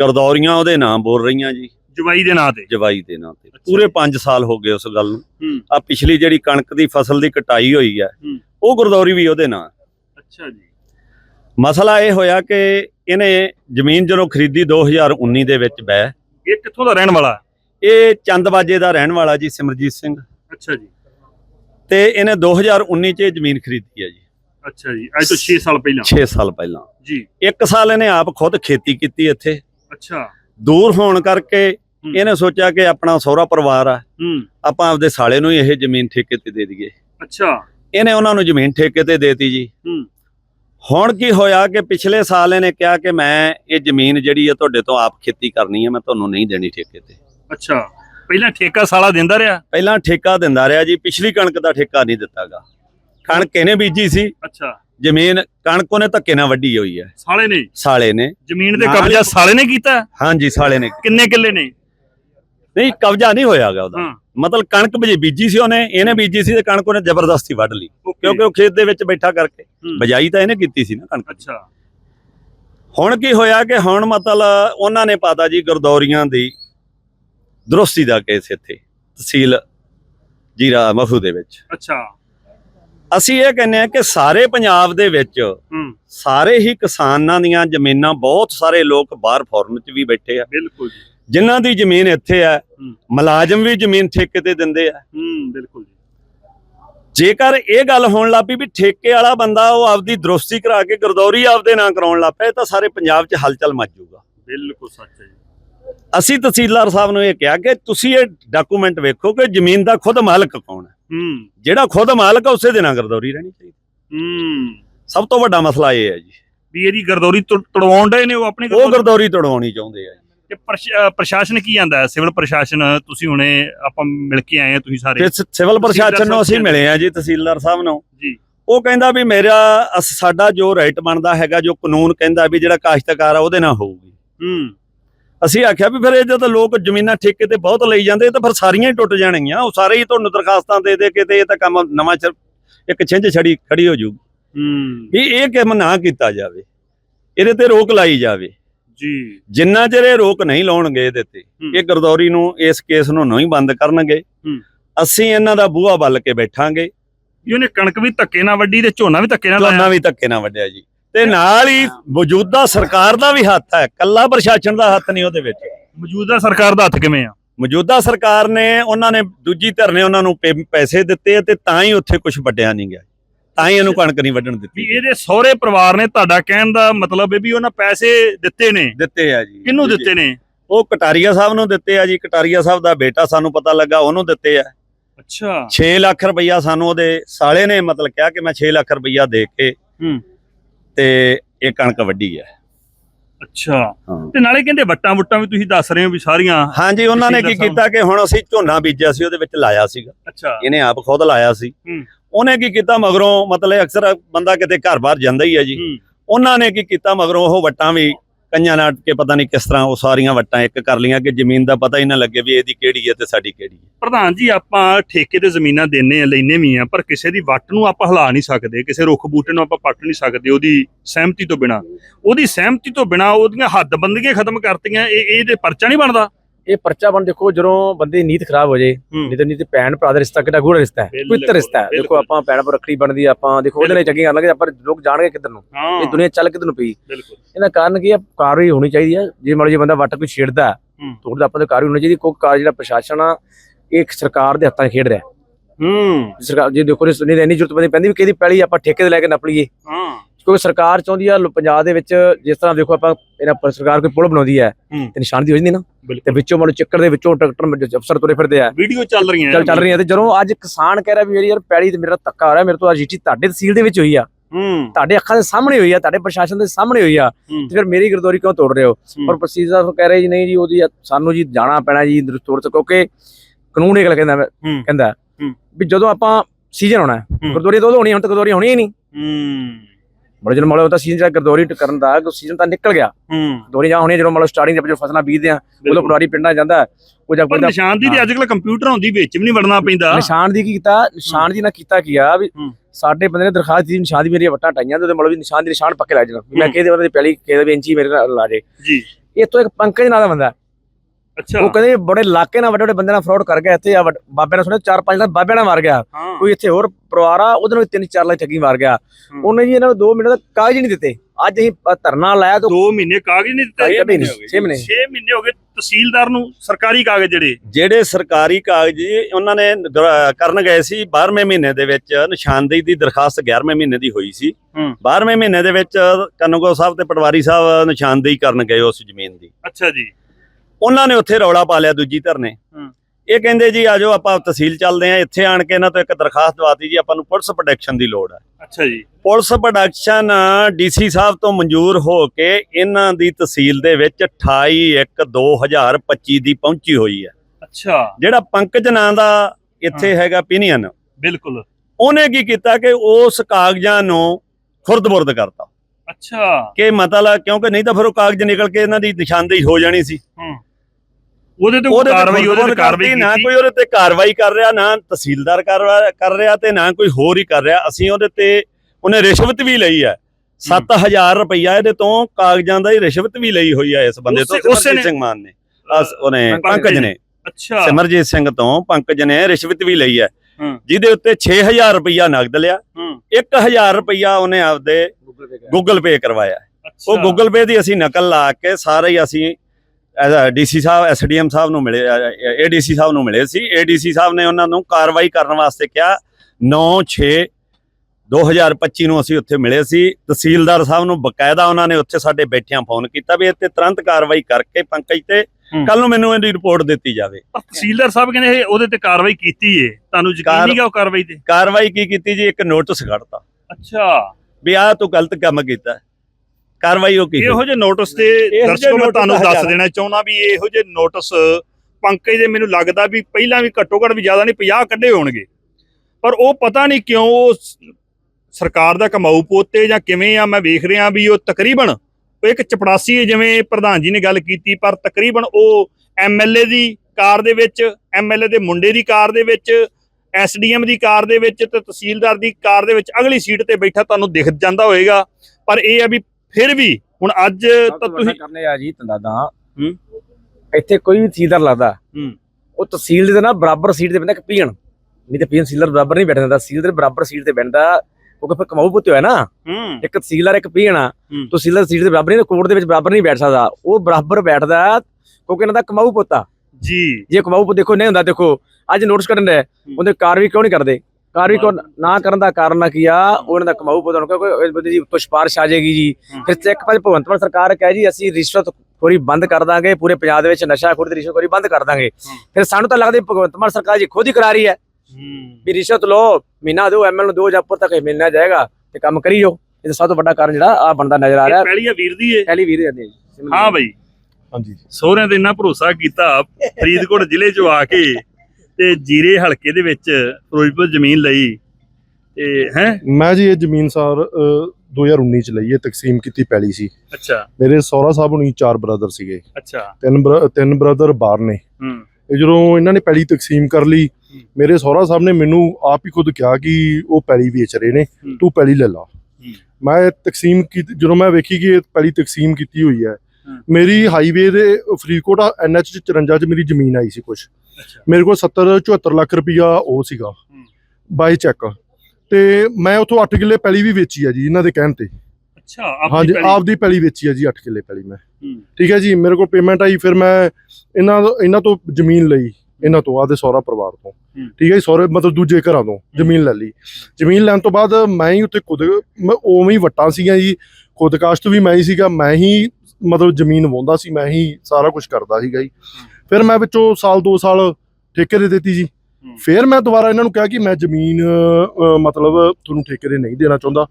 ਗਰਦੌਰੀਆਂ ਉਹਦੇ ਨਾਮ ਬੋਲ ਰਹੀਆਂ ਜੀ। ਜਵਾਈ ਦੇ ਨਾਂ ਤੇ? ਜਵਾਈ ਦੇ ਨਾਂ ਤੇ। ਪੂਰੇ ਜੀ। 5 ਸਾਲ ਹੋ ਗਏ ਉਸ ਗੱਲ ਨੂੰ। ਆ ਪਿਛਲੀ ਜਿਹੜੀ ਕਣਕ ਦੀ ਫਸਲ ਦੀ ਕਟਾਈ ਹੋਈ ਹੈ। ਉਹ ਗਰਦੌਰੀ ਵੀ ਉਹਦੇ ਨਾਂ। ਅੱਛਾ ਜੀ। ਮਸਲਾ ਇਹ ਹੋਇਆ ਕਿ ਇਹਨੇ ਜ਼ਮੀਨ ਜਦੋਂ ਖਰੀਦੀ 2019 ਦੇ ਵਿੱਚ ਬੈ ਇਹ ਕਿੱਥੋਂ ਦਾ ਰਹਿਣ ਵਾਲਾ? ਇਹ ਚੰਦਬਾਜੇ ਦਾ ਰਹਿਣ ਵਾਲਾ ਜੀ ਸਿਮਰਜੀਤ ਸਿੰਘ। ਅੱਛਾ ਜੀ। ਤੇ ਇਹਨੇ 2019 ਚ ਇਹ ਜ਼ਮੀਨ ਖਰੀਦੀ ਹੈ ਜੀ। ਅੱਛਾ ਜੀ ਅੱਜ ਤੋਂ 6 ਸਾਲ ਪਹਿਲਾਂ? 6 ਸਾਲ ਪਹਿਲਾਂ। ਜੀ। ਇੱਕ ਸਾਲ ਇਹਨੇ ਆਪ ਖੁਦ ਖੇਤੀ ਕੀਤੀ ਇੱਥੇ। ਅੱਛਾ। ਦੂਰ ਹੋਣ ਕਰਕੇ ਇਹਨੇ ਸੋਚਿਆ ਕਿ ਆਪਣਾ ਸਹੁਰਾ ਪਰਿਵਾਰ ਆ। ਆਪਾਂ ਆਪਦੇ ਸਾਲੇ ਨੂੰ ਇਹ ਜ਼ਮੀਨ ਠੇਕੇ ਤੇ ਦੇ ਦਈਏ। ਅੱਛਾ। ਇਹਨੇ ਉਹਨਾਂ ਨੂੰ ਜ਼ਮੀਨ ਠੇਕੇ ਤੇ ਦੇਤੀ ਜੀ। ਹੁਣ ਕੀ ਹੋਇਆ ਕਿ ਪਿਛਲੇ ਸਾਲ ਇਹਨੇ ਕਿਹਾ ਕਿ ਮੈਂ ਇਹ ਜ਼ਮੀਨ ਜਿਹੜੀ ਹੈ ਤੁਹਾਡੇ ਤੋਂ ਆਪ ਖੇਤੀ ਕਰਨੀ ਹੈ ਮੈਂ ਤੁਹਾਨੂੰ ਨਹੀਂ ਦੇਣੀ ਠੇਕੇ ਤੇ। ਅੱਛਾ। ਪਹਿਲਾਂ ਠੇਕਾ ਸਾਲਾ ਦਿੰਦਾ ਰਿਹਾ? ਪਹਿਲਾਂ ਠੇਕਾ ਦਿੰਦਾ ਰਿਹਾ ਜੀ ਪਿਛਲੀ ਕਣਕ ਦਾ ਠੇਕਾ ਨਹੀਂ ਦਿੱਤਾਗਾ। ਕਣਕ ਇਹਨੇ ਬੀਜੀ ਸੀ। ਅੱਛਾ। ਜ਼ਮੀਨ ਕਣਕ ਉਹਨੇ ਧੱਕੇ ਨਾਲ ਵੱਢੀ ਹੋਈ ਹੈ। ਸਾਲੇ ਨੇ? ਸਾਲੇ ਨੇ। ਜ਼ਮੀਨ ਤੇ ਕਬਜ਼ਾ ਸਾਲੇ ਨੇ ਕੀਤਾ? ਹਾਂਜੀ ਸਾਲੇ ਨੇ। ਕਿੰਨੇ ਕਿੱਲੇ ਨੇ? ਨਹੀਂ ਕਬਜ਼ਾ ਨਹੀਂ ਹੋਇਆਗਾ ਉਹਦਾ। ਮਤਲਬ ਕਣਕ ਬਜੀ ਬੀਜੀ ਸੀ ਉਹਨੇ ਇਹਨੇ ਬੀਜੀ ਸੀ ਤੇ ਕਣਕ ਉਹਨੇ ਜ਼ਬਰਦਸਤੀ ਵੱਢ ਲਈ। ਕਿਉਂਕਿ ਉਹ ਖੇਤ ਦੇ ਵਿੱਚ ਬੈਠਾ ਕਰਕੇ। ਬਜਾਈ ਤਾਂ ਇਹਨੇ ਕੀਤੀ ਸੀ ਨਾ ਕਣਕ। ਅੱਛਾ। ਹੁਣ ਕੀ ਹੋਇਆ ਕਿ ਹੁਣ ਮਤਲਬ ਉਹਨਾਂ ਨੇ ਪਾਤਾ ਜੀ ਗਰਦੌਰੀਆਂ ਦੀ ਦਰੁਸਤੀ ਦਾ ਕੇਸ ਇੱਥੇ ਤਹਿਸੀਲ ਜੀਰਾ ਮਫੂ ਦੇ ਵਿੱਚ। ਅੱਛਾ। ਅਸੀਂ ਇਹ ਕਹਿੰਦੇ ਆ ਕਿ ਸਾਰੇ ਪੰਜਾਬ ਦੇ ਵਿੱਚ ਸਾਰੇ ਹੀ ਕਿਸਾਨਾਂ ਦੀਆਂ ਜ਼ਮੀਨਾਂ ਬਹੁਤ ਸਾਰੇ ਲੋਕ ਬਾਹਰ ਫੋਰਨ 'ਚ ਵੀ ਬੈਠੇ ਆ। ਬਿਲਕੁਲ ਜੀ। ਜਿਨ੍ਹਾਂ ਦੀ ਜ਼ਮੀਨ ਇੱਥੇ ਹੂੰ। ਮੁਲਾਜ਼ਮ ਵੀ ਜ਼ਮੀਨ ਠੇਕੇ ਤੇ ਦਿੰਦੇ ਆ। ਹੂੰ ਬਿਲਕੁਲ ਜੀ। ਜੇਕਰ ਇਹ ਗੱਲ ਹੋਣ ਲੱਗ ਪਈ ਵੀ ਠੇਕੇ ਵਾਲਾ ਬੰਦਾ ਉਹ ਆਪਦੀ ਦਰੁਸਤੀ ਕਰਾ ਕੇ ਗਰਦੌਰੀ ਆਪਦੇ ਨਾਂ ਕਰਾਉਣ ਇਹ ਤਾਂ ਸਾਰੇ ਪੰਜਾਬ 'ਚ ਹਲਚਲ ਮਚ ਜਾਊਗਾ। ਬਿਲਕੁਲ ਸੱਚ ਹੈ ਜੀ। ਅਸੀਂ ਤਹਿਸੀਲਦਾਰ ਸਾਹਿਬ ਨੂੰ ਇਹ ਕਿਹਾ ਕਿ ਤੁਸੀਂ ਇਹ ਡਾਕੂਮੈਂਟ ਵੇਖੋ ਕਿ ਜ਼ਮੀਨ ਦਾ ਖੁਦ ਮਾਲਕ ਕੌਣ ਹੈ। ਹੂੰ। ਜਿਹੜਾ ਖੁਦ ਮਾਲਕ ਹੈ ਉਸੇ ਦੇ ਨਾਂ ਗਰਦੌਰੀ ਰਹਿਣੀ ਚਾਹੀਦੀ। ਹੂੰ। ਸਭ ਤੋਂ ਵੱਡਾ ਮਸਲਾ ਇਹ ਹੈ ਜੀ। ਵੀ ਇਹਦੀ ਗਰਦੌਰੀ ਤੁ- ਤੁੜਵਾਉਣ ਦੇ ਨੇ ਉਹ ਆਪਣੀ ਉਹ ਗਰਦੌਰੀ? ਤੜਵਾਉਣੀ ਚਾਹੁੰਦੇ ਆ। ਜੀ ਤੇ ਪ੍ਰਸ਼- ਪ੍ਰਸ਼ਾਸਨ ਕੀ ਆਂਦਾ ਹੈ? ਸਿਵਲ ਪ੍ਰਸ਼ਾਸਨ ਤੁਸੀਂ ਹੁਣੇ ਆਪਾਂ ਮਿਲ ਕੇ ਆਏ ਆ ਤੁਸੀਂ ਸਾਰੇ। ਤੇ ਸ- ਸਿਵਲ ਪ੍ਰਸ਼ਾਸਨ ਨੂੰ ਅਸੀਂ ਮਿਲੇ ਆ ਜੀ ਤਹਿਸੀਲਦਾਰ ਸਾਹਿਬ ਨੂੰ। ਜੀ। ਉਹ ਕਹਿੰਦਾ ਵੀ ਮੇਰਾ ਅਸ- ਸਾਡਾ ਜੋ ਰਾਈਟ ਬਣਦਾ ਹੈਗਾ ਜੋ ਕਾਨੂੰਨ ਕਹਿੰਦਾ ਵੀ ਜਿਹੜਾ ਕਾਸ਼ਤਕਾਰ ਆ ਉਹਦੇ ਨਾਲ ਹੋਊਗੀ। ਹੂੰ। ਅਸੀਂ ਆਖਿਆ ਵੀ ਫਿਰ ਇਹ ਜਦੋਂ ਲੋਕ ਜ਼ਮੀਨਾਂ ਠੇਕੇ ਤੇ ਬਹੁਤ ਲਈ ਜਾਂਦੇ ਇਹ ਤਾਂ ਫਿਰ ਸਾਰੀਆਂ ਹੀ ਟੁੱਟ ਜਾਣਗੀਆਂ। ਉਹ ਸਾਰੇ ਹੀ ਤੁਹਾਨੂੰ ਦਰਖਾਸਤਾਂ ਦੇ ਦੇ ਕੇ ਤੇ ਇਹ ਤਾਂ ਕੰਮ ਨਵਾਂ ਇੱਕ ਛਿੰਝ ਛੜੀ ਖੜੀ ਹੋ ਜੂ ਹੂੰ। ਵੀ ਇਹ ਕੰਮ ਨਾ ਕੀਤਾ ਜਾਵੇ ਇਹਦੇ ਤੇ ਰੋਕ ਲਾਈ ਜਾਵੇ। ਜੀ। ਜਿੰਨਾ ਚਿਰ ਇਹ ਰੋਕ ਨਹੀਂ ਲਾਉਣਗੇ ਇਹਦੇ ਤੇ। ਇਹ ਗਰਦੌਰੀ ਨੂੰ ਇਸ ਕੇਸ ਨੂੰ ਨਹੀਂ ਬੰਦ ਕਰਨਗੇ। ਅਸੀਂ ਇਹਨਾਂ ਦਾ ਬੂਹਾ ਬੱਲ ਕੇ ਬੈਠਾਂਗੇ। ਵੀ ਉਹਨੇ ਕਣਕ ਵੀ ਧੱਕੇ ਨਾਲ ਵੱਢੀ ਤੇ ਝੋਨਾ ਵੀ ਧੱਕੇ ਨਾਲ ਝੋਨਾ ਵੀ ਧੱਕੇ ਨਾਲ ਵੱਢਿਆ ਜੀ। ਤੇ ਨਾਲ ਹੀ ਮੌਜੂਦਾ ਸਰਕਾਰ ਦਾ ਵੀ ਹੱਥ ਹੈ। ਕੱਲਾ ਪ੍ਰਸ਼ਾਸਨ ਦਾ ਹੱਥ ਨਹੀਂ ਉਹਦੇ ਵਿੱਚ। ਮੌਜੂਦਾ ਸਰਕਾਰ ਦਾ ਹੱਥ ਕਿਵੇਂ ਆ? ਮੌਜੂਦਾ ਸਰਕਾਰ ਨੇ ਉਹਨਾਂ ਨੇ ਦੂਜੀ ਧਿਰ ਨੇ ਉਹਨਾਂ ਨੂੰ ਪੈਸੇ ਦਿੱਤੇ ਤੇ ਤਾਂ ਹੀ ਉੱਥੇ ਕੁਝ ਵੱਡਿਆ ਨਹੀਂ ਗਿਆ। ਤਾਂ ਹੀ ਇਹਨੂੰ ਕਣਕ ਨਹੀਂ ਵੱਢਣ ਦਿੱਤੀ। ਇਹਦੇ ਸਹੁਰੇ ਪਰਿਵਾਰ ਨੇ ਤੁਹਾਡਾ ਕਹਿਣ ਦਾ ਮਤਲਬ ਹੈ ਵੀ ਉਹਨਾਂ ਪੈਸੇ ਦਿੱਤੇ ਨੇ। ਦਿੱਤੇ ਆ ਜੀ। ਕਿਹਨੂੰ ਦਿੱਤੇ ਨੇ? ਉਹ ਕਟਾਰੀਆ ਸਾਹਿਬ ਨੂੰ ਦਿੱਤੇ ਆ ਜੀ। ਕਟਾਰੀਆ ਸਾਹਿਬ ਦਾ ਬੇਟਾ ਸਾਨੂੰ ਪਤਾ ਲੱਗਾ ਉਹਨੂੰ ਦਿੱਤੇ ਆ। ਅੱਛਾ। 6 ਲੱਖ ਰੁਪਈਆ ਸਾਨੂੰ ਉਹਦੇ ਸਾਲੇ ਨੇ ਮਤਲਬ ਕਿਹਾ ਕਿ ਮੈਂ 6 ਲੱਖ ਰੁਪਈਆ ਦੇ ਕੇ ਹੂੰ। ਤੇ ਇਹ ਕਣਕ ਵੱਢੀ ਹੈ। ਅੱਛਾ। ਹਾਂ। ਤੇ ਨਾਲੇ ਕਹਿੰਦੇ ਵੱਟਾਂ ਵੁੱਟਾਂ ਵੀ ਤੁਸੀਂ ਦੱਸ ਰਹੇ ਹੋ ਵੀ ਸਾਰੀਆਂ ਹਾਂਜੀ ਉਹਨਾਂ ਨੇ ਕੀ ਕੀਤਾ ਕਿ ਹੁਣ ਅਸੀਂ ਝੋਨਾ ਬੀਜਿਆ ਸੀ ਉਹਦੇ ਵਿੱਚ ਲਾਇਆ ਸੀਗਾ। ਅੱਛਾ। ਇਹਨੇ ਆਪ ਖੁਦ ਲਾਇਆ ਸੀ। ਹੂੰ। ਉਹਨੇ ਕੀ ਕੀਤਾ ਮਗਰੋਂ ਮਤਲਬ ਅਕਸਰ ਬੰਦਾ ਕਿਤੇ ਘਰ ਬਾਹਰ ਜਾਂਦਾ ਹੀ ਹੈ ਜੀ। ਹੂੰ। ਉਹਨਾਂ ਨੇ ਕੀ ਕੀਤਾ ਮਗਰੋਂ ਉਹ ਵੱਟਾਂ ਵੀ ਕਈਆਂ ਨਾਲ ਕੇ ਪਤਾ ਨਹੀਂ ਕਿਸ ਤਰ੍ਹਾਂ ਉਹ ਸਾਰੀਆਂ ਵੱਟਾਂ ਇੱਕ ਕਰ ਲੀਆਂ ਕਿ ਜ਼ਮੀਨ ਦਾ ਪਤਾ ਹੀ ਨਾ ਲੱਗੇ ਵੀ ਇਹਦੀ ਕਿਹੜੀ ਹੈ ਤੇ ਸਾਡੀ ਕਿਹੜੀ ਹੈ। ਪ੍ਰਧਾਨ ਜੀ, ਆਪਾਂ ਠੇਕੇ ਤੇ ਜ਼ਮੀਨਾਂ ਦੇਣੇ ਆ ਲੈਨੇ ਵੀ ਆ, ਪਰ ਕਿਸੇ ਦੀ ਵੱਟ ਨੂੰ ਆਪਾਂ ਹਿਲਾ ਨਹੀਂ ਸਕਦੇ, ਕਿਸੇ ਰੁੱਖ ਬੂਟੇ ਨੂੰ ਆਪਾਂ ਪੱਟ ਨਹੀਂ ਸਕਦੇ ਉਹਦੀ ਸਹਿਮਤੀ ਤੋਂ ਬਿਨਾ। ਉਹਦੀ ਸਹਿਮਤੀ ਤੋਂ ਬਿਨਾ ਉਹਦੀਆਂ ਹੱਦਬੰਦੀਆਂ ਖਤਮ ਕਰਤੀਆਂ, ਇਹ ਇਹਦੇ ਪਰਚਾ ਨਹੀਂ ਬਣਦਾ। ਇਹ ਪਰਚਾ ਬਣ ਦੇਖੋ ਜਦੋਂ ਬੰਦੇ ਦੀ ਨੀਤ ਖਰਾਬ ਹੋ ਜੇ ਨਹੀਂ ਤਾਂ ਨੀਤ ਭੈਣ ਭਰਾ ਦਾ ਰਿਸ਼ਤਾ ਕਿੱਡਾ ਗੂੜਾ ਰਿਸ਼ਤਾ ਹੈ ਪਵਿੱਤਰ ਰਿਸ਼ਤਾ ਹੈ। ਦੇਖੋ। ਆਪਾਂ ਭੈਣ ਭਰਾ ਰੱਖੜੀ ਬਣਦੀ ਆਪਾਂ ਦੇਖੋ ਉਹਦੇ ਨਾਲ ਚੰਗੀ ਕਰ ਲਾਂਗੇ ਆਪਾਂ ਲੋਕ ਜਾਣਗੇ ਕਿੱਧਰ ਨੂੰ? ਇਹ ਦੁਨੀਆ ਚੱਲ ਕਿੱਧਰ ਨੂੰ ਪਈ? ਇਹਦਾ ਕਾਰਨ ਕੀ ਹੈ ਕਾਰਵਾਈ ਹੋਣੀ ਚਾਹੀਦੀ ਹੈ ਜੇ ਜੇ ਬੰਦਾ ਵੱਟ ਕੋਈ ਛੇੜਦਾ ਹੈ, ਹੂੰ। ਤਾਂ ਉਹਦਾ ਆਪਾਂ ਤੇ ਕਾਰਵਾਈ ਹੋਣੀ ਚਾਹੀਦੀ। ਕੋਈ ਕਾਰ ਜਿਹੜਾ ਪ੍ਰਸ਼ਾਸਨ ਆ ਇਹ ਇੱਕ ਸਰਕਾਰ ਦੇ ਹੱਥਾਂ 'ਚ ਖੇਡ ਰਿਹਾ ਹੈ। ਸਰਕਾਰ ਜੇ ਦੇਖੋ ਨਹੀਂ ਇੰਨੀ ਜ਼ਰੂਰਤ ਪੈਂਦੀ ਪੈਂਦੀ ਵੀ ਕਿਹਦੀ ਪੈਲੀ ਆਪਾਂ ਠੇਕੇ ਤੇ ਲੈ ਕੇ ਨੱਪ ਲਈਏ। ਹਾਂ। ਕਿਉਂਕਿ ਸਰਕਾਰ ਚਾਹੁੰਦੀ ਆ ਪੰਜਾਬ ਦੇ ਵਿੱਚ ਜਿਸ ਤਰ੍ਹਾਂ ਦੇਖੋ ਆਪਾਂ ਇਹਨਾਂ ਪਰ ਸਰਕਾਰ ਕੋਈ ਪੁਲ ਬਣਾਉਂਦੀ ਹੈ। ਤੇ ਨਿਸ਼ਾਨ ਦੀ ਹੋ ਜਾਂਦੀ ਨਾ। ਤੇ ਵਿੱਚੋਂ ਮੰਨ ਚੱਕਰ ਦੇ ਵਿੱਚੋਂ ਟਰੈਕਟਰ ਅਫਸਰ ਤੁਰੇ ਫਿਰਦੇ ਆ ਵੀਡੀਓ ਚੱਲ ਰਹੀਆਂ ਚੱਲ ਚੱਲ ਰਹੀ ਹੈ ਤੇ ਜਦੋਂ ਅੱਜ ਕਿਸਾਨ ਕਹਿ ਰਿਹਾ ਵੀ ਯਾਰ- ਯਾਰ ਪੈੜੀ ਤੇ ਮੇਰਾ ਧੱਕਾ ਹੋ ਰਿਹਾ ਮੇਰੇ ਤੋਂ ਅੱਜ ਜੀਟੀ ਤੁਹਾਡੇ ਤਹਿਸੀਲ ਦੇ ਵਿੱਚ ਹੋਈ ਆ ਤੁਹਾਡੇ ਅੱਖਾਂ ਦੇ ਸਾਹਮਣੇ ਹੋਈ ਆ ਤੁਹਾਡੇ ਪ੍ਰਸ਼ਾਸਨ ਦੇ ਸਾਹਮਣੇ ਹੋਈ ਆ। ਤੇ ਫਿਰ ਮੇਰੀ ਗਰਦੌਰੀ ਕਿਉਂ ਤੋੜ ਰਹੇ ਹੋ। ਪਰ ਪ੍ਰਸੀਜ਼ਾ ਕਹਿ ਰਹੇ ਜੀ ਨਹੀਂ ਜੀ ਉਹਦੀ ਸਾਨੂੰ ਜੀ ਜਾਣਾ ਪੈਣਾ ਜੀ ਤੋੜ ਤੋਂ ਕਿਉਂਕਿ ਕਾਨੂੰਨ ਇਹ ਗੱਲ ਕਹਿੰਦਾ। ਕਹਿੰਦਾ। ਵੀ ਜਦੋਂ ਆਪਾਂ ਸੀਜ਼ਨ ਆਉਣਾ ਹੈ ਹੂੰ। ਗਰਦੌਰੀ ਤਾਂ ਉਦੋਂ ਹੋਣੀ ਹੁਣ ਤਾਂ ਗਰਦੌਰੀ ਹੋਣੀ ਹੀ ਨਹੀਂ ਬੜੇ ਜਦੋਂ ਲਓ ਤਾਂ ਸੀਜ਼ਨ ਜਿਹੜਾ ਗਰਦੌਰੀ ਕਰਨ ਦਾ ਸੀਜ਼ਨ ਤਾਂ ਨਿਕਲ ਗਿਆ ਹੂੰ ਗਰਦੌਰੀ ਜਾਂ ਹੋਣੀ ਜਦੋਂ ਮੰਨ ਲਓ ਸਟਾਰਟਿੰਗ ਦੇ ਫਸਲਾਂ ਬੀਜਦੇ ਆ ਉਦੋਂ। ਪਟਵਾਰੀ ਪਿੰਡਾਂ ਜਾਂਦਾ ਉਹ ਜਾ ਪਰ ਬੰਦਾ ਨਿਸ਼ਾਨਦੀ ਤੇ। ਅੱਜ ਕੱਲ ਕੰਪਿਊਟਰ ਹੁੰਦੀ ਵਿੱਚ ਵੀ ਨਹੀਂ ਵੜਨਾ ਪੈਂਦਾ ਨਿਸ਼ਾਨ ਦੀ ਕੀ ਕੀਤਾ ਨਿਸ਼ਾਨ ਦੀ ਨਾ ਕੀਤਾ ਕੀ ਆ ਵੀ। ਸਾਡੇ ਬੰਦੇ ਨੇ ਦਰਖਾਸਤ ਦੀ ਨਿਸ਼ਾਨ ਦੀ ਮੇਰੀ ਵੱਟਾਂ ਟਾਈਆਂ ਤੇ ਮਤਲਬ ਵੀ ਨਿਸ਼ਾਨ ਦੀ ਨਿਸ਼ਾਨ ਪੱਕੇ ਲੱਗ ਜਾਣ ਵੀ ਮੈਂ। ਕਿਹਦੇ ਬੰਦੇ ਦੀ ਪਹਿਲੀ ਕਿਹਦੇ ਬੈਂਚੀ ਮੇਰੇ ਨਾਲ ਲਾ ਜੇ ਜੀ ਇਹ ਤੋਂ ਇੱਕ ਪੰਕਜ ਨਾਂ ਦਾ ਬੰਦਾ। ਅੱਛਾ। ਉਹ ਕਹਿੰਦੇ ਬੜੇ ਇਲਾਕੇ ਨਾਲ ਵੱਡੇ ਵੱਡੇ ਬੰਦੇ ਨਾਲ ਫਰਾਡ ਕਰ ਗਿਆ ਇੱਥੇ ਆ ਵੱਡ- ਬਾਬੇ ਨੇ ਸੁਣਿਆ ਚਾਰ ਪੰਜ ਨਾਲ ਬਾਬੇ ਨਾਲ ਮਾਰ ਗਿਆ। ਕੋਈ ਇੱਥੇ ਹੋਰ ਪਰਿਵਾਰ ਆ ਉਹਦੇ ਨਾਲ ਤਿੰਨ ਚਾਰ ਲੱਖ ਠੱਗੀ ਮਾਰ ਗਿਆ। ਉਹਨੇ ਜੀ ਇਹਨਾਂ ਨੂੰ 2 ਮਿੰਟ ਦਾ ਕਾਗਜ਼ ਹੀ ਨਹੀਂ ਦਿੱਤੇ। ਅੱਜ ਅਸੀਂ ਧਰਨਾ ਲਾਇਆ ਤਾਂ 2 ਮਹੀਨੇ ਕਾਗਜ਼ ਨਹੀਂ ਦਿੱਤੇ। ਕਾਗਜ਼ ਕੱਢੇ ਨਹੀਂ 6 ਮਹੀਨੇ। 6 ਮਹੀਨੇ ਹੋ ਗਏ ਤਹਿਸੀਲਦਾਰ ਨੂੰ ਸਰਕਾਰੀ ਕਾਗਜ਼ ਜਿਹੜੇ। ਜਿਹੜੇ ਸਰਕਾਰੀ ਕਾਗਜ਼ ਜੀ ਉਹਨਾਂ ਨੇ ਕਰਨ ਗਏ ਸੀ 12ਵੇਂ ਮਹੀਨੇ ਦੇ ਵਿੱਚ ਨਿਸ਼ਾਨਦੇਹੀ ਦੀ ਦਰਖਾਸਤ 11ਵੇਂ ਮਹੀਨੇ ਦੀ ਹੋਈ ਸੀ। ਹੂੰ। 12ਵੇਂ ਮਹੀਨੇ ਦੇ ਵਿੱਚ ਕਨਗੋ ਸਾਹਿਬ ਤੇ ਪਟਵਾਰੀ ਸਾਹਿਬ ਨਿਸ਼ਾਨਦੇਹੀ ਕਰਨ ਗਏ ਉਸ ਜ਼ਮੀਨ ਦੀ। ਅੱਛਾ ਜੀ। ਉਹਨਾਂ ਨੇ ਉੱਥੇ ਰੌਲਾ ਪਾ ਲਿਆ ਦੂਜੀ ਧਿਰ ਨੇ। ਇਹ ਕਹਿੰਦੇ ਜੀ ਆਜੋ ਆਪਾਂ ਤਹਿਸੀਲ ਚੱਲਦੇ ਆਂ। ਇੱਥੇ ਆਣ ਕੇ ਇਹਨਾਂ ਤੋਂ ਇੱਕ ਦਰਖਾਸਤ ਦਵਾਤੀ ਜੀ ਆਪਾਂ ਨੂੰ ਪੁਲਿਸ ਪ੍ਰੋਟੈਕਸ਼ਨ ਦੀ ਲੋੜ ਹੈ। ਅੱਛਾ ਜੀ। ਪੁਲਿਸ ਪ੍ਰੋਡਕਸ਼ਨ ਡੀਸੀ ਸਾਹਿਬ ਤੋਂ ਮਨਜ਼ੂਰ ਹੋ ਕੇ ਇਹਨਾਂ ਦੀ ਤਹਿਸੀਲ ਦੇ ਵਿੱਚ 28 1 2025 ਦੀ ਪਹੁੰਚੀ ਹੋਈ ਹੈ। ਅੱਛਾ। ਜਿਹੜਾ ਪੰਕਜ ਨਾਂ ਦਾ ਇੱਥੇ ਹੈਗਾ ਪੀਨੀਅਨ ਬਿਲਕੁਲ। ਉਹਨੇ ਕੀ ਕੀਤਾ ਕਿ ਉਸ ਕਾਗਜ਼ਾਂ ਨੂੰ ਖੁਰਦ-ਬੁਰਦ ਕਰਤਾ। ਅੱਛਾ। ਕਿ ਮਤਲਬ ਕਿਉਂਕਿ ਨਹੀਂ ਤਾਂ ਫਿਰ ਉਹ ਕਾਗਜ਼ ਨਿਕਲ ਕੇ ਇਹਨਾਂ ਦੀ ਨਿਸ਼ਾਨਦੇਹੀ ਹੋ ਜਾਣੀ ਸੀ। ਹੂੰ। ਉਹਦੇ ਤੇ ਕੋਈ ਕਾਰਵਾਈ ਉਹਦੇ ਤੇ ਕਾਰਵਾਈ ਨਾ ਕੋਈ ਉਹਦੇ ਤੇ ਕਾਰਵਾਈ ਕਰ ਰਿਹਾ ਨਾ ਤਹਿਸੀਲਦਾਰ ਕਰ ਰਿਹਾ ਤੇ ਨਾ ਕੋਈ ਹੋਰ ਹੀ ਕਰ ਰਿਹਾ। ਅਸੀਂ ਉਹਦੇ ਤੇ ਉਹਨੇ ਰਿਸ਼ਵਤ ਵੀ ਲਈ ਹੈ। 7000 ਰੁਪਈਆ ਇਹਦੇ ਤੋਂ ਕਾਗਜ਼ਾਂ ਦਾ ਹੀ ਰਿਸ਼ਵਤ ਵੀ ਲਈ ਹੋਈ ਹੈ ਇਸ ਬੰਦੇ ਤੋਂ ਸਿਮਰਜੀਤ ਸਿੰਘ ਮਾਨ ਨੇ। ਉਹਨੇ ਪੰਕਜ ਨੇ। ਅੱਛਾ। ਸਿਮਰਜੀਤ ਸਿੰਘ ਤੋਂ ਪੰਕਜ ਨੇ ਰਿਸ਼ਵਤ ਵੀ ਲਈ ਹੈ। ਜਿਹਦੇ ਉੱਤੇ 6000 ਰੁਪਈਆ ਨਗਦ ਲਿਆ। ਹੂੰ। 1000 ਰੁਪਈਆ ਉਹਨੇ ਆਪਦੇ ਗੂਗਲ ਪੇ ਕਰਵਾਇਆ। ਉਹ ਗੂਗਲ ਪੇ ਦੀ ਅਸੀਂ ਨਕਲ ਲਾ ਕੇ ਸਾਰੇ ਹੀ ਅਸੀਂ ਡੀਸੀ ਸਾਹਿਬ ਐਸਡੀਐਮ ਸਾਹਿਬ ਨੂੰ ਮਿਲੇ ਏਡੀਸੀ ਸਾਹਿਬ ਨੂੰ ਮਿਲੇ ਸੀ। ਏਡੀਸੀ ਸਾਹਿਬ ਨੇ ਉਹਨਾਂ ਨੂੰ ਕਾਰਵਾਈ ਕਰਨ ਵਾਸਤੇ ਕਿਹਾ। 9 6 2025 ਨੂੰ ਅਸੀਂ ਉੱਥੇ ਮਿਲੇ ਸੀ। ਤਹਿਸੀਲਦਾਰ ਸਾਹਿਬ ਨੂੰ ਬਕਾਇਦਾ ਉਹਨਾਂ ਨੇ ਉੱਥੇ ਸਾਡੇ ਬੈਠਿਆਂ ਫੋਨ ਕੀਤਾ ਵੀ ਇੱਥੇ ਤੁਰੰਤ ਕਾਰਵਾਈ ਕਰਕੇ ਪੰਕਜ ਤੇ। ਕੱਲ ਨੂੰ ਮੈਨੂੰ ਇਹਦੀ ਰਿਪੋਰਟ ਦਿੱਤੀ ਜਾਵੇ। ਤਹਿਸੀਲਦਾਰ ਸਾਹਿਬ ਕਹਿੰਦੇ ਇਹ ਉਹਦੇ ਤੇ ਕਾਰਵਾਈ ਕੀਤੀ ਏ। ਤੁਹਾਨੂੰ ਯਕੀਨ ਨਹੀਂ ਉਹ ਕਾਰਵਾਈ ਤੇ? ਕਾਰਵਾਈ ਕੀ ਕੀਤੀ ਜੀ? ਇੱਕ ਨੋਟਿਸ ਕੱਢਤਾ। ਅੱਛਾ। ਵੀ ਆਹ ਤੂੰ ਗਲਤ ਕੰਮ ਕੀਤਾ। ਕਾਰਵਾਈ ਉਹ ਕੀਤੀ ਇਹੋ ਜਿਹੇ ਨੋਟਿਸ ਤੇ ਦਰਸ਼ਕੋ ਮੈਂ ਤੁਹਾਨੂੰ ਦੱਸ। ਦੇਣਾ ਚਾਹੁੰਦਾ ਵੀ ਇਹੋ ਜਿਹੇ ਨੋਟਿਸ ਪੰਕਜ ਦੇ ਮੈਨੂੰ ਲੱਗਦਾ ਵੀ ਪਹਿਲਾਂ ਵੀ ਘੱਟੋ ਘੱਟ ਵੀ ਜ਼ਿਆਦਾ ਨਹੀਂ 50 ਕੱਢੇ ਹੋਣਗੇ। ਪਰ ਉਹ ਪਤਾ ਨਹੀਂ ਕਿਉਂ ਉਹ ਸਰਕਾਰ ਦਾ ਕਮਾਊ ਪੋਤੇ ਜਾਂ ਕਿਵੇਂ ਆ ਮੈਂ ਵੇਖ ਰਿਹਾ ਵੀ ਉਹ ਤਕਰੀਬਨ ਇੱਕ ਚਪੜਾਸੀ ਜਿਵੇਂ ਪ੍ਰਧਾਨ ਜੀ ਨੇ ਗੱਲ ਕੀਤੀ ਪਰ ਤਕਰੀਬਨ ਉਹ ਐਮਐਲਏ ਦੀ ਕਾਰ ਦੇ ਵਿੱਚ ਐਮਐਲਏ ਦੇ ਮੁੰਡੇ ਦੀ ਕਾਰ ਦੇ ਵਿੱਚ ਐਸਡੀਐਮ ਦੀ ਕਾਰ ਦੇ ਵਿੱਚ ਤੇ ਤਹਿਸੀਲਦਾਰ ਦੀ ਕਾਰ ਦੇ ਵਿੱਚ ਅਗਲੀ ਸੀਟ ਤੇ ਬੈਠਾ ਤੁਹਾਨੂੰ ਦਿਖ ਜਾਂਦਾ ਹੋਏਗਾ ਪਰ ਇਹ ਆ ਵੀ ਫਿਰ ਵੀ ਹੁਣ ਅੱਜ ਤਾਂ ਤੁਸੀਂ ਕਰਨੇ ਆ ਜੀ ਤੰਦਾਦਾ। ਇੱਥੇ ਕੋਈ ਵੀ ਤਹਿਸੀਲਦਾਰ ਲੱਗਦਾ। ਉਹ ਤਹਿਸੀਲ ਦੇ ਨਾ ਬਰਾਬਰ ਸੀਟ ਤੇ ਬੈਠਦਾ ਇੱਕ ਪੀਣ। ਨਹੀਂ ਤੇ ਪੀਣ ਸੀਲਰ ਬਰਾਬਰ ਨਹੀਂ ਬੈਠ ਜਾਂਦਾ ਤਹਿਸੀਲ ਦੇ ਬਰਾਬਰ ਸੀਟ ਤੇ ਬੈਠਦਾ ਕਿਉਂਕਿ ਫਿਰ ਕਮਾਊ ਪੁੱਤ ਹੋਇਆ ਨਾ। ਇੱਕ ਤਹਿਸੀਲਦਾਰ ਇੱਕ ਪੀਣ ਆ। ਹੂੰ। ਤਹਿਸੀਲਦਾਰ ਸੀਟ ਦੇ ਬਰਾਬਰ ਨਹੀਂ ਕੋਰਟ ਦੇ ਵਿੱਚ ਬਰਾਬਰ ਨਹੀਂ ਬੈਠ ਸਕਦਾ। ਉਹ ਬਰਾਬਰ ਬੈਠਦਾ ਕਿਉਂਕਿ ਇਹਨਾਂ ਦਾ ਕਮਾਊ ਪੁੱਤਾ ਜੀ। ਜੇ ਕਮਾਊ ਦੇਖੋ ਨਹੀਂ ਹੁੰਦਾ ਦੇਖੋ ਅੱਜ ਨੋਟਿਸ ਕਰਨ ਦੇ ਉਹਦੇ ਕਾਰਵਾਈ ਕਿਉਂ ਨਹੀਂ ਕਰਦੇ? ਕਾਰਵਾਈ ਕਿਉਂ ਨਾ ਕਰਨ ਦਾ ਕਾਰਨ ਕੀ ਆ? ਉਹਨਾਂ ਦਾ ਕਮਾਊ ਪੁੱਤ ਨੂੰ ਕਿਉਂਕਿ ਬੰਦੇ ਦੀ ਉੱਤੋਂ ਸਿਫਾਰਿਸ਼ ਆ ਜਾਏਗੀ ਜੀ। ਹੂੰ। ਫਿਰ ਚੈੱਕ ਪਾਸ ਭਗਵੰਤ ਮਾਨ ਸਰਕਾਰ ਕਹੇ ਜੀ ਅਸੀਂ ਰਿਸ਼ਵਤ ਖੋਰੀ ਬੰਦ ਕਰ ਦਾਂਗੇ ਪੂਰੇ ਪੰਜਾਬ ਦੇ ਵਿੱਚ ਨਸ਼ਾ ਖੋਰੀ ਰਿਸ਼ਵਤ ਖੋਰੀ ਬੰਦ ਕਰ ਦਾਂਗੇ। ਫਿਰ ਸਾਨੂੰ ਤਾਂ ਲੱਗਦਾ ਭਗਵੰਤ ਮਾਨ ਸਰਕਾਰ ਜੀ ਖੁਦ ਹੀ ਕਰਾ ਰਹੀ ਹੈ। ਹੂੰ। ਵੀ ਰਿਸ਼ਵਤ ਲਓ ਮਹੀਨਾ ਦਿਓ ਐਮਐਲ ਨੂੰ ਦਿਓ ਜਾਂ ਉੱਪਰ ਤੱਕ ਮਿਲਣਾ ਜਾਏਗਾ ਤੇ ਕੰਮ ਕਰੀ ਜਾਓ ਇਹ ਸਭ ਤੋਂ ਵੱਡਾ ਕਾਰਨ ਜਿਹੜਾ ਆ ਬੰਦਾ ਨਜ਼ਰ ਆ ਰਿਹਾ। ਪਹਿਲੀ ਆ ਵੀਰ ਦੀ ਏ ਪਹਿਲੀ ਵੀਰ ਜਾਂਦੇ ਜੀ। ਹਾਂ ਬਈ। ਹਾਂਜੀ ਸਹੁਰਿਆਂ ਤੇ ਇੰਨਾ ਭਰੋਸਾ ਕੀਤਾ ਫਰੀਦਕੋਟ ਜ਼ਿਲ੍ਹੇ ਚੋਂ ਆ ਕੇ ਤੇ ਜੀਰੇ ਹਲਕੇ ਦੇ ਵਿੱਚ ਫਿਰੋਜ਼ਪੁਰ ਜ਼ਮੀਨ ਲਈ ਤੇ ਹੈ? ਮੈਂ ਜੀ ਇਹ ਜ਼ਮੀਨ ਸਾਰ ਅ, 2019 ਚ ਲਈ ਹੈ ਤਕਸੀਮ ਕੀਤੀ ਪੈਲੀ ਸੀ। ਅੱਛਾ। ਮੇਰੇ ਸਹੁਰਾ ਸਾਹਿਬ ਹੁਣੀ ਚਾਰ ਬ੍ਰਦਰ ਸੀਗੇ। ਅੱਛਾ। ਤਿੰਨ ਤਿੰਨ ਬ੍ਰਦਰ ਬਾਹਰ ਨੇ। ਹੂੰ। ਇਹ ਜਦੋਂ ਇਹਨਾਂ ਨੇ ਪੈਲੀ ਤਕਸੀਮ ਕਰ ਲਈ ਮੇਰੇ ਸਹੁਰਾ ਸਾਹਿਬ ਨੇ ਮੈਨੂੰ ਆਪ ਹੀ ਖੁਦ ਕਿਹਾ ਕਿ ਉਹ ਪੈਲੀ ਵੇਚ ਰਹੇ ਨੇ। ਤੂੰ ਪੈਲੀ ਲੈ ਲਾ। ਮੈਂ ਇਹ ਤਕਸੀਮ ਕੀਤੀ ਜਦੋਂ ਮੈਂ ਵੇਖੀ ਕਿ ਇਹ ਪੈਲੀ ਤਕਸੀਮ ਕੀਤੀ ਹੋਈ ਹੂੰ। ਮੇਰੀ ਹਾਈਵੇ ਦੇ ਫਰੀਦਕੋਟ ਐਨਐਚ 54 ਚ ਮੇਰੀ ਜ਼ਮੀਨ ਆਈ ਸੀ ਕੁਝ ਮੇਰੇ ਕੋਲ 70 74 ਲੱਖ ਰੁਪਇਆ ਉਹ ਸੀਗਾ। By cheque. ਤੇ ਮੈਂ ਉਥੋਂ 8 ਕਿੱਲੇ ਪੈਲੀ ਵੀ ਵੇਚੀ ਆ ਜੀ ਇਹਨਾਂ ਦੇ ਕਹਿਣ ਤੇ। ਅੱਛਾ ਆਪਦੀ ਪੈਲੀ। ਵੇਚੀ ਆ ਜੀ 8 ਕਿੱਲੇ ਪੈਲੀ ਮੈਂ। ਠੀਕ ਹੈ ਜੀ ਮੇਰੇ ਕੋਲ ਪੇਮੈਂਟ ਆਈ ਫਿਰ ਮੈਂ ਇਹਨਾਂ ਇਹਨਾਂ ਤੋਂ ਜ਼ਮੀਨ ਲਈ ਇਹਨਾਂ ਤੋਂ ਆਦੇ ਸਹੁਰਾ ਪਰਿਵਾਰ ਤੋਂ। ਠੀਕ ਹੈ ਜੀ ਸਹੁਰੇ ਮਤਲਬ ਦੂਜੇ ਘਰਾਂ ਤੋਂ ਜ਼ਮੀਨ ਲੈ ਲਈ। ਜ਼ਮੀਨ ਲੈਣ ਤੋਂ ਬਾਅਦ ਮੈਂ ਹੀ ਉੱਥੇ ਖੁਦ ਮੈਂ ਉਵੇਂ ਹੀ ਵੱਟਾਂ ਸੀਗੀਆਂ ਜੀ। ਖੁਦ ਕਾਸ਼ਤ ਵੀ ਮੈਂ ਹੀ ਸੀਗਾ ਮੈਂ ਹੀ ਮਤਲਬ ਜ਼ਮੀਨ ਵਾਹੁੰਦਾ ਸੀ ਮੈਂ ਹੀ ਸਾਰਾ ਕੁਝ ਕਰਦਾ ਸੀਗਾ ਜੀ ਫਿਰ ਮੈਂ ਵਿੱਚੋਂ ਸਾਲ 2 ਸਾਲ ਠੇਕੇ ਦੇ ਦਿੱਤੀ ਜੀ। ਫਿਰ ਮੈਂ ਦੁਬਾਰਾ ਇਹਨਾਂ ਨੂੰ ਕਿਹਾ ਕਿ ਮੈਂ ਜ਼ਮੀਨ ਮਤਲਬ ਤੁਹਾਨੂੰ ਠੇਕੇ ਦੇ ਨਹੀਂ ਦੇਣਾ ਚਾਹੁੰਦਾ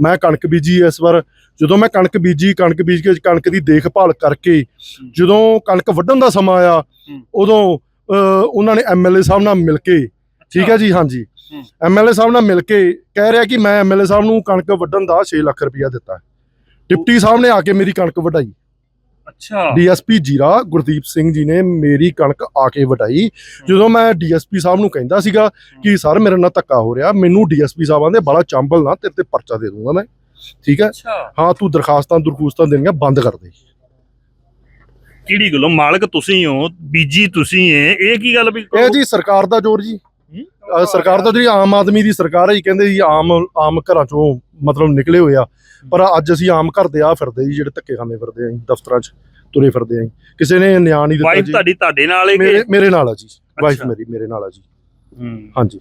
ਮੈਂ ਕਣਕ ਬੀਜੀ ਇਸ ਵਾਰ ਜਦੋਂ ਮੈਂ ਕਣਕ ਬੀਜੀ ਕਣਕ ਬੀਜ ਕੇ ਕਣਕ ਦੀ ਦੇਖਭਾਲ ਕਰਕੇ ਜਦੋਂ ਕਣਕ ਵੱਢਣ ਦਾ ਸਮਾਂ ਆਇਆ। ਉਦੋਂ ਉਹਨਾਂ ਨੇ ਐਮਐਲਏ ਸਾਹਿਬ ਨਾਲ ਮਿਲ ਕੇ ਠੀਕ ਹੈ ਜੀ ਹਾਂਜੀ। ਐਮਐਲਏ ਸਾਹਿਬ ਨਾਲ ਮਿਲ ਕੇ ਕਹਿ ਰਿਹਾ ਕਿ ਮੈਂ ਐਮਐਲਏ ਸਾਹਿਬ ਨੂੰ ਕਣਕ ਵੱਢਣ ਦਾ 6 ਲੱਖ ਰੁਪਇਆ ਦਿੱਤਾ। ਡਿਪਟੀ ਸਾਹਿਬ ਨੇ ਆ ਕੇ ਮੇਰੀ ਕਣਕ ਵਢਾਈ। ਅੱਛਾ। ਡੀਐਸਪੀ ਜੀਰਾ ਗੁਰਦੀਪ ਸਿੰਘ ਜੀ ਨੇ ਮੇਰੀ ਕਣਕ ਆ ਕੇ ਵਢਾਈ। ਜਦੋਂ ਮੈਂ ਡੀਐਸਪੀ ਸਾਹਿਬ ਨੂੰ ਕਹਿੰਦਾ ਸੀਗਾ ਕਿ ਸਰ ਮੇਰੇ ਨਾਲ ਧੱਕਾ ਹੋ ਰਿਹਾ ਮੈਨੂੰ ਡੀਐਸਪੀ ਸਾਹਿਬਾਂ ਦੇ ਬੜਾ ਚੰਬਲ ਨਾ ਤੇਰੇ ਤੇ ਪਰਚਾ ਦੇ ਦੂੰਗਾ ਮੈਂ। ਠੀਕ ਹੈ? ਹਾਂ ਤੂੰ ਦਰਖਾਸਤਾਂ ਦਰਖੂਸਤਾਂ ਦੇਣੀਆਂ ਬੰਦ ਕਰ ਦੇ। ਕਿਹੜੀ ਗੱਲੋਂ? ਮਾਲਕ ਤੁਸੀਂ ਹੋ ਬੀਜੀ ਤੁਸੀਂ ਏ। ਇਹ ਕੀ ਗੱਲ ਵੀ ਇਹ ਜੀ ਸਰਕਾਰ ਦਾ ਜ਼ੋਰ ਜੀ। ਸਰਕਾਰ ਦਾ ਜਿਹੜੀ ਆਮ ਆਦਮੀ ਦੀ ਸਰਕਾਰ ਹੈ ਜੀ ਕਹਿੰਦੇ ਜੀ ਆਮ ਆਮ ਘਰਾਂ ਚੋਂ ਮਤਲਬ ਨਿਕਲੇ ਹੋਏ ਆ। ਪਰ ਅੱਜ ਅਸੀਂ ਆਮ ਘਰ ਦੇ ਆ ਫਿਰਦੇ ਜੀ ਜਿਹੜੇ ਧੱਕੇ ਖਾਂਦੇ ਫਿਰਦੇ ਆ ਜੀ ਦਫ਼ਤਰਾਂ 'ਚ ਤੁਰੇ ਫਿਰਦੇ ਆ ਜੀ। ਕਿਸੇ ਨੇ ਨਿਆਂ ਨਹੀਂ ਦਿੱਤਾ ਵਾਈਫ ਜੀ। ਤੁਹਾਡੀ ਤੁਹਾਡੇ ਨਾਲ ਏ ਕਿ? ਮੇਰੇ ਮੇਰੇ ਨਾਲ ਆ ਜੀ। ਵਾਈਫ। ਮੇਰੀ ਮੇਰੇ ਨਾਲ ਆ ਜੀ। ਹੂੰ। ਹਾਂਜੀ।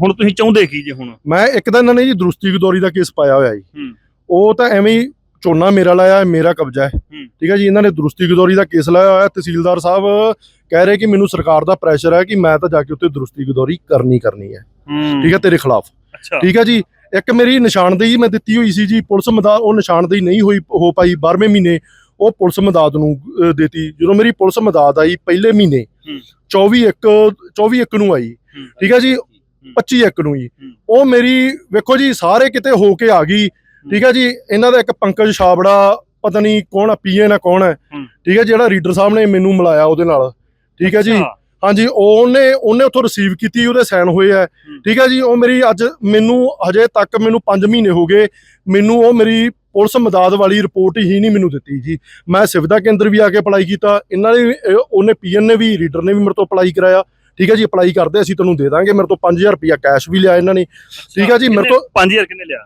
ਹੁਣ ਤੁਸੀਂ ਚਾਹੁੰਦੇ ਕੀ ਜੇ ਹੁਣ? ਮੈਂ ਇੱਕ ਤਾਂ ਇਹਨਾਂ ਨੇ ਜੀ ਦਰੁਸਤੀ ਗਦੋਰੀ ਦਾ ਕੇਸ ਪਾਇਆ ਹੋਇਆ ਜੀ। ਹੂੰ। ਉਹ ਤਾਂ ਐਵੇਂ ਹੀ ਝੋਨਾ ਮੇਰਾ ਲਾਇਆ ਹੈ, ਮੇਰਾ ਕਬਜ਼ਾ ਹੈ। ਠੀਕ ਹੈ ਜੀ ਇਹਨਾਂ ਨੇ ਦਰੁਸਤੀ ਗਦੋਰੀ ਦਾ ਕੇਸ ਲਾਇਆ ਹੋਇਆ। ਤਹਿਸੀਲਦਾਰ ਸਾਹਿਬ ਕਹਿ ਰਹੇ ਕਿ ਮੈਨੂੰ ਸਰਕਾਰ ਦਾ ਪ੍ਰੈਸ਼ਰ ਹੈ ਕਿ ਮੈਂ ਤਾਂ ਜਾ ਕੇ ਉੱਤੇ ਦਰੁਸਤੀ ਗਦੋਰੀ ਕਰਨੀ ਕਰਨੀ ਹੈ। ਠੀਕ ਹੈ ਤੇਰੇ ਖਿਲਾਫ। ਠੀਕ ਹੈ ਜੀ ਇੱਕ ਮੇਰੀ ਨਿਸ਼ਾਨਦੇਹੀ ਮੈਂ ਦਿੱਤੀ ਹੋਈ ਸੀ ਜੀ ਪੁਲਿਸ ਮਦਦ ਉਹ ਨਿਸ਼ਾਨਦੇਹੀ ਨਹੀਂ ਹੋਈ ਹੋ ਪਾਈ 12ਵੇਂ ਮਹੀਨੇ ਉਹ ਪੁਲਿਸ ਮਦਦ ਨੂੰ ਦੇਤੀ। ਜਦੋਂ ਮੇਰੀ ਪੁਲਿਸ ਮਦਦ ਆਈ ਪਹਿਲੇ ਮਹੀਨੇ ਹੂੰ। 24 ਇੱਕ 24 ਇੱਕ ਨੂੰ ਆਈ। ਠੀਕ ਹੈ ਜੀ 25 ਇੱਕ ਨੂੰ ਜੀ। ਹੂੰ। ਉਹ ਮੇਰੀ ਵੇਖੋ ਜੀ ਸਾਰੇ ਕਿਤੇ ਹੋ ਕੇ ਆ ਗਈ। ਠੀਕ ਹੈ ਜੀ ਇਹਨਾਂ ਦਾ ਇੱਕ ਪੰਕਜ ਛਾਬੜਾ ਪਤਾ ਨਹੀਂ ਕੌਣ ਆ ਪੀਏ ਨਾ ਕੌਣ ਹੈ। ਠੀਕ ਹੈ ਜਿਹੜਾ ਰੀਡਰ ਸਾਹਿਬ ਨੇ ਮੈਨੂੰ ਮਿਲਾਇਆ ਉਹਦੇ ਨਾਲ। ਠੀਕ ਹੈ ਜੀ। ਹਾਂਜੀ ਉਹਨੇ ਉਹਨੇ ਉੱਥੋਂ ਰਿਸੀਵ ਕੀਤੀ ਉਹਦੇ ਸਾਈਨ ਹੋਏ ਆ ਠੀਕ ਹੈ ਜੀ ਉਹ ਮੇਰੀ ਅੱਜ ਮੈਨੂੰ ਹਜੇ ਤੱਕ ਮੈਨੂੰ 5 ਮਹੀਨੇ ਹੋ ਗਏ ਮੈਨੂੰ ਉਹ ਮੇਰੀ ਪੁਲਿਸ ਮਦਦ ਵਾਲੀ ਰਿਪੋਰਟ ਹੀ ਨਹੀਂ ਮੈਨੂੰ ਦਿੱਤੀ ਜੀ। ਮੈਂ ਸਿਵਦਾ ਕੇਂਦਰ ਵੀ ਆ ਕੇ ਅਪਲਾਈ ਕੀਤਾ ਇਹਨਾਂ ਨੇ ਉਹਨੇ ਪੀਐਨ ਨੇ ਵੀ ਰੀਡਰ ਨੇ ਵੀ ਮੇਰੇ ਤੋਂ ਅਪਲਾਈ ਕਰਾਇਆ। ਠੀਕ ਹੈ ਜੀ ਅਪਲਾਈ ਕਰਦੇ ਅਸੀਂ ਤੈਨੂੰ ਦੇ ਦਾਂਗੇ। ਮੇਰੇ ਤੋਂ 5000 ਰੁਪਇਆ ਕੈਸ਼ ਵੀ ਲਿਆ ਇਹਨਾਂ ਨੇ। ਠੀਕ ਹੈ ਜੀ ਮੇਰੇ ਤੋਂ 5000 ਕਿੰਨੇ ਲਿਆ?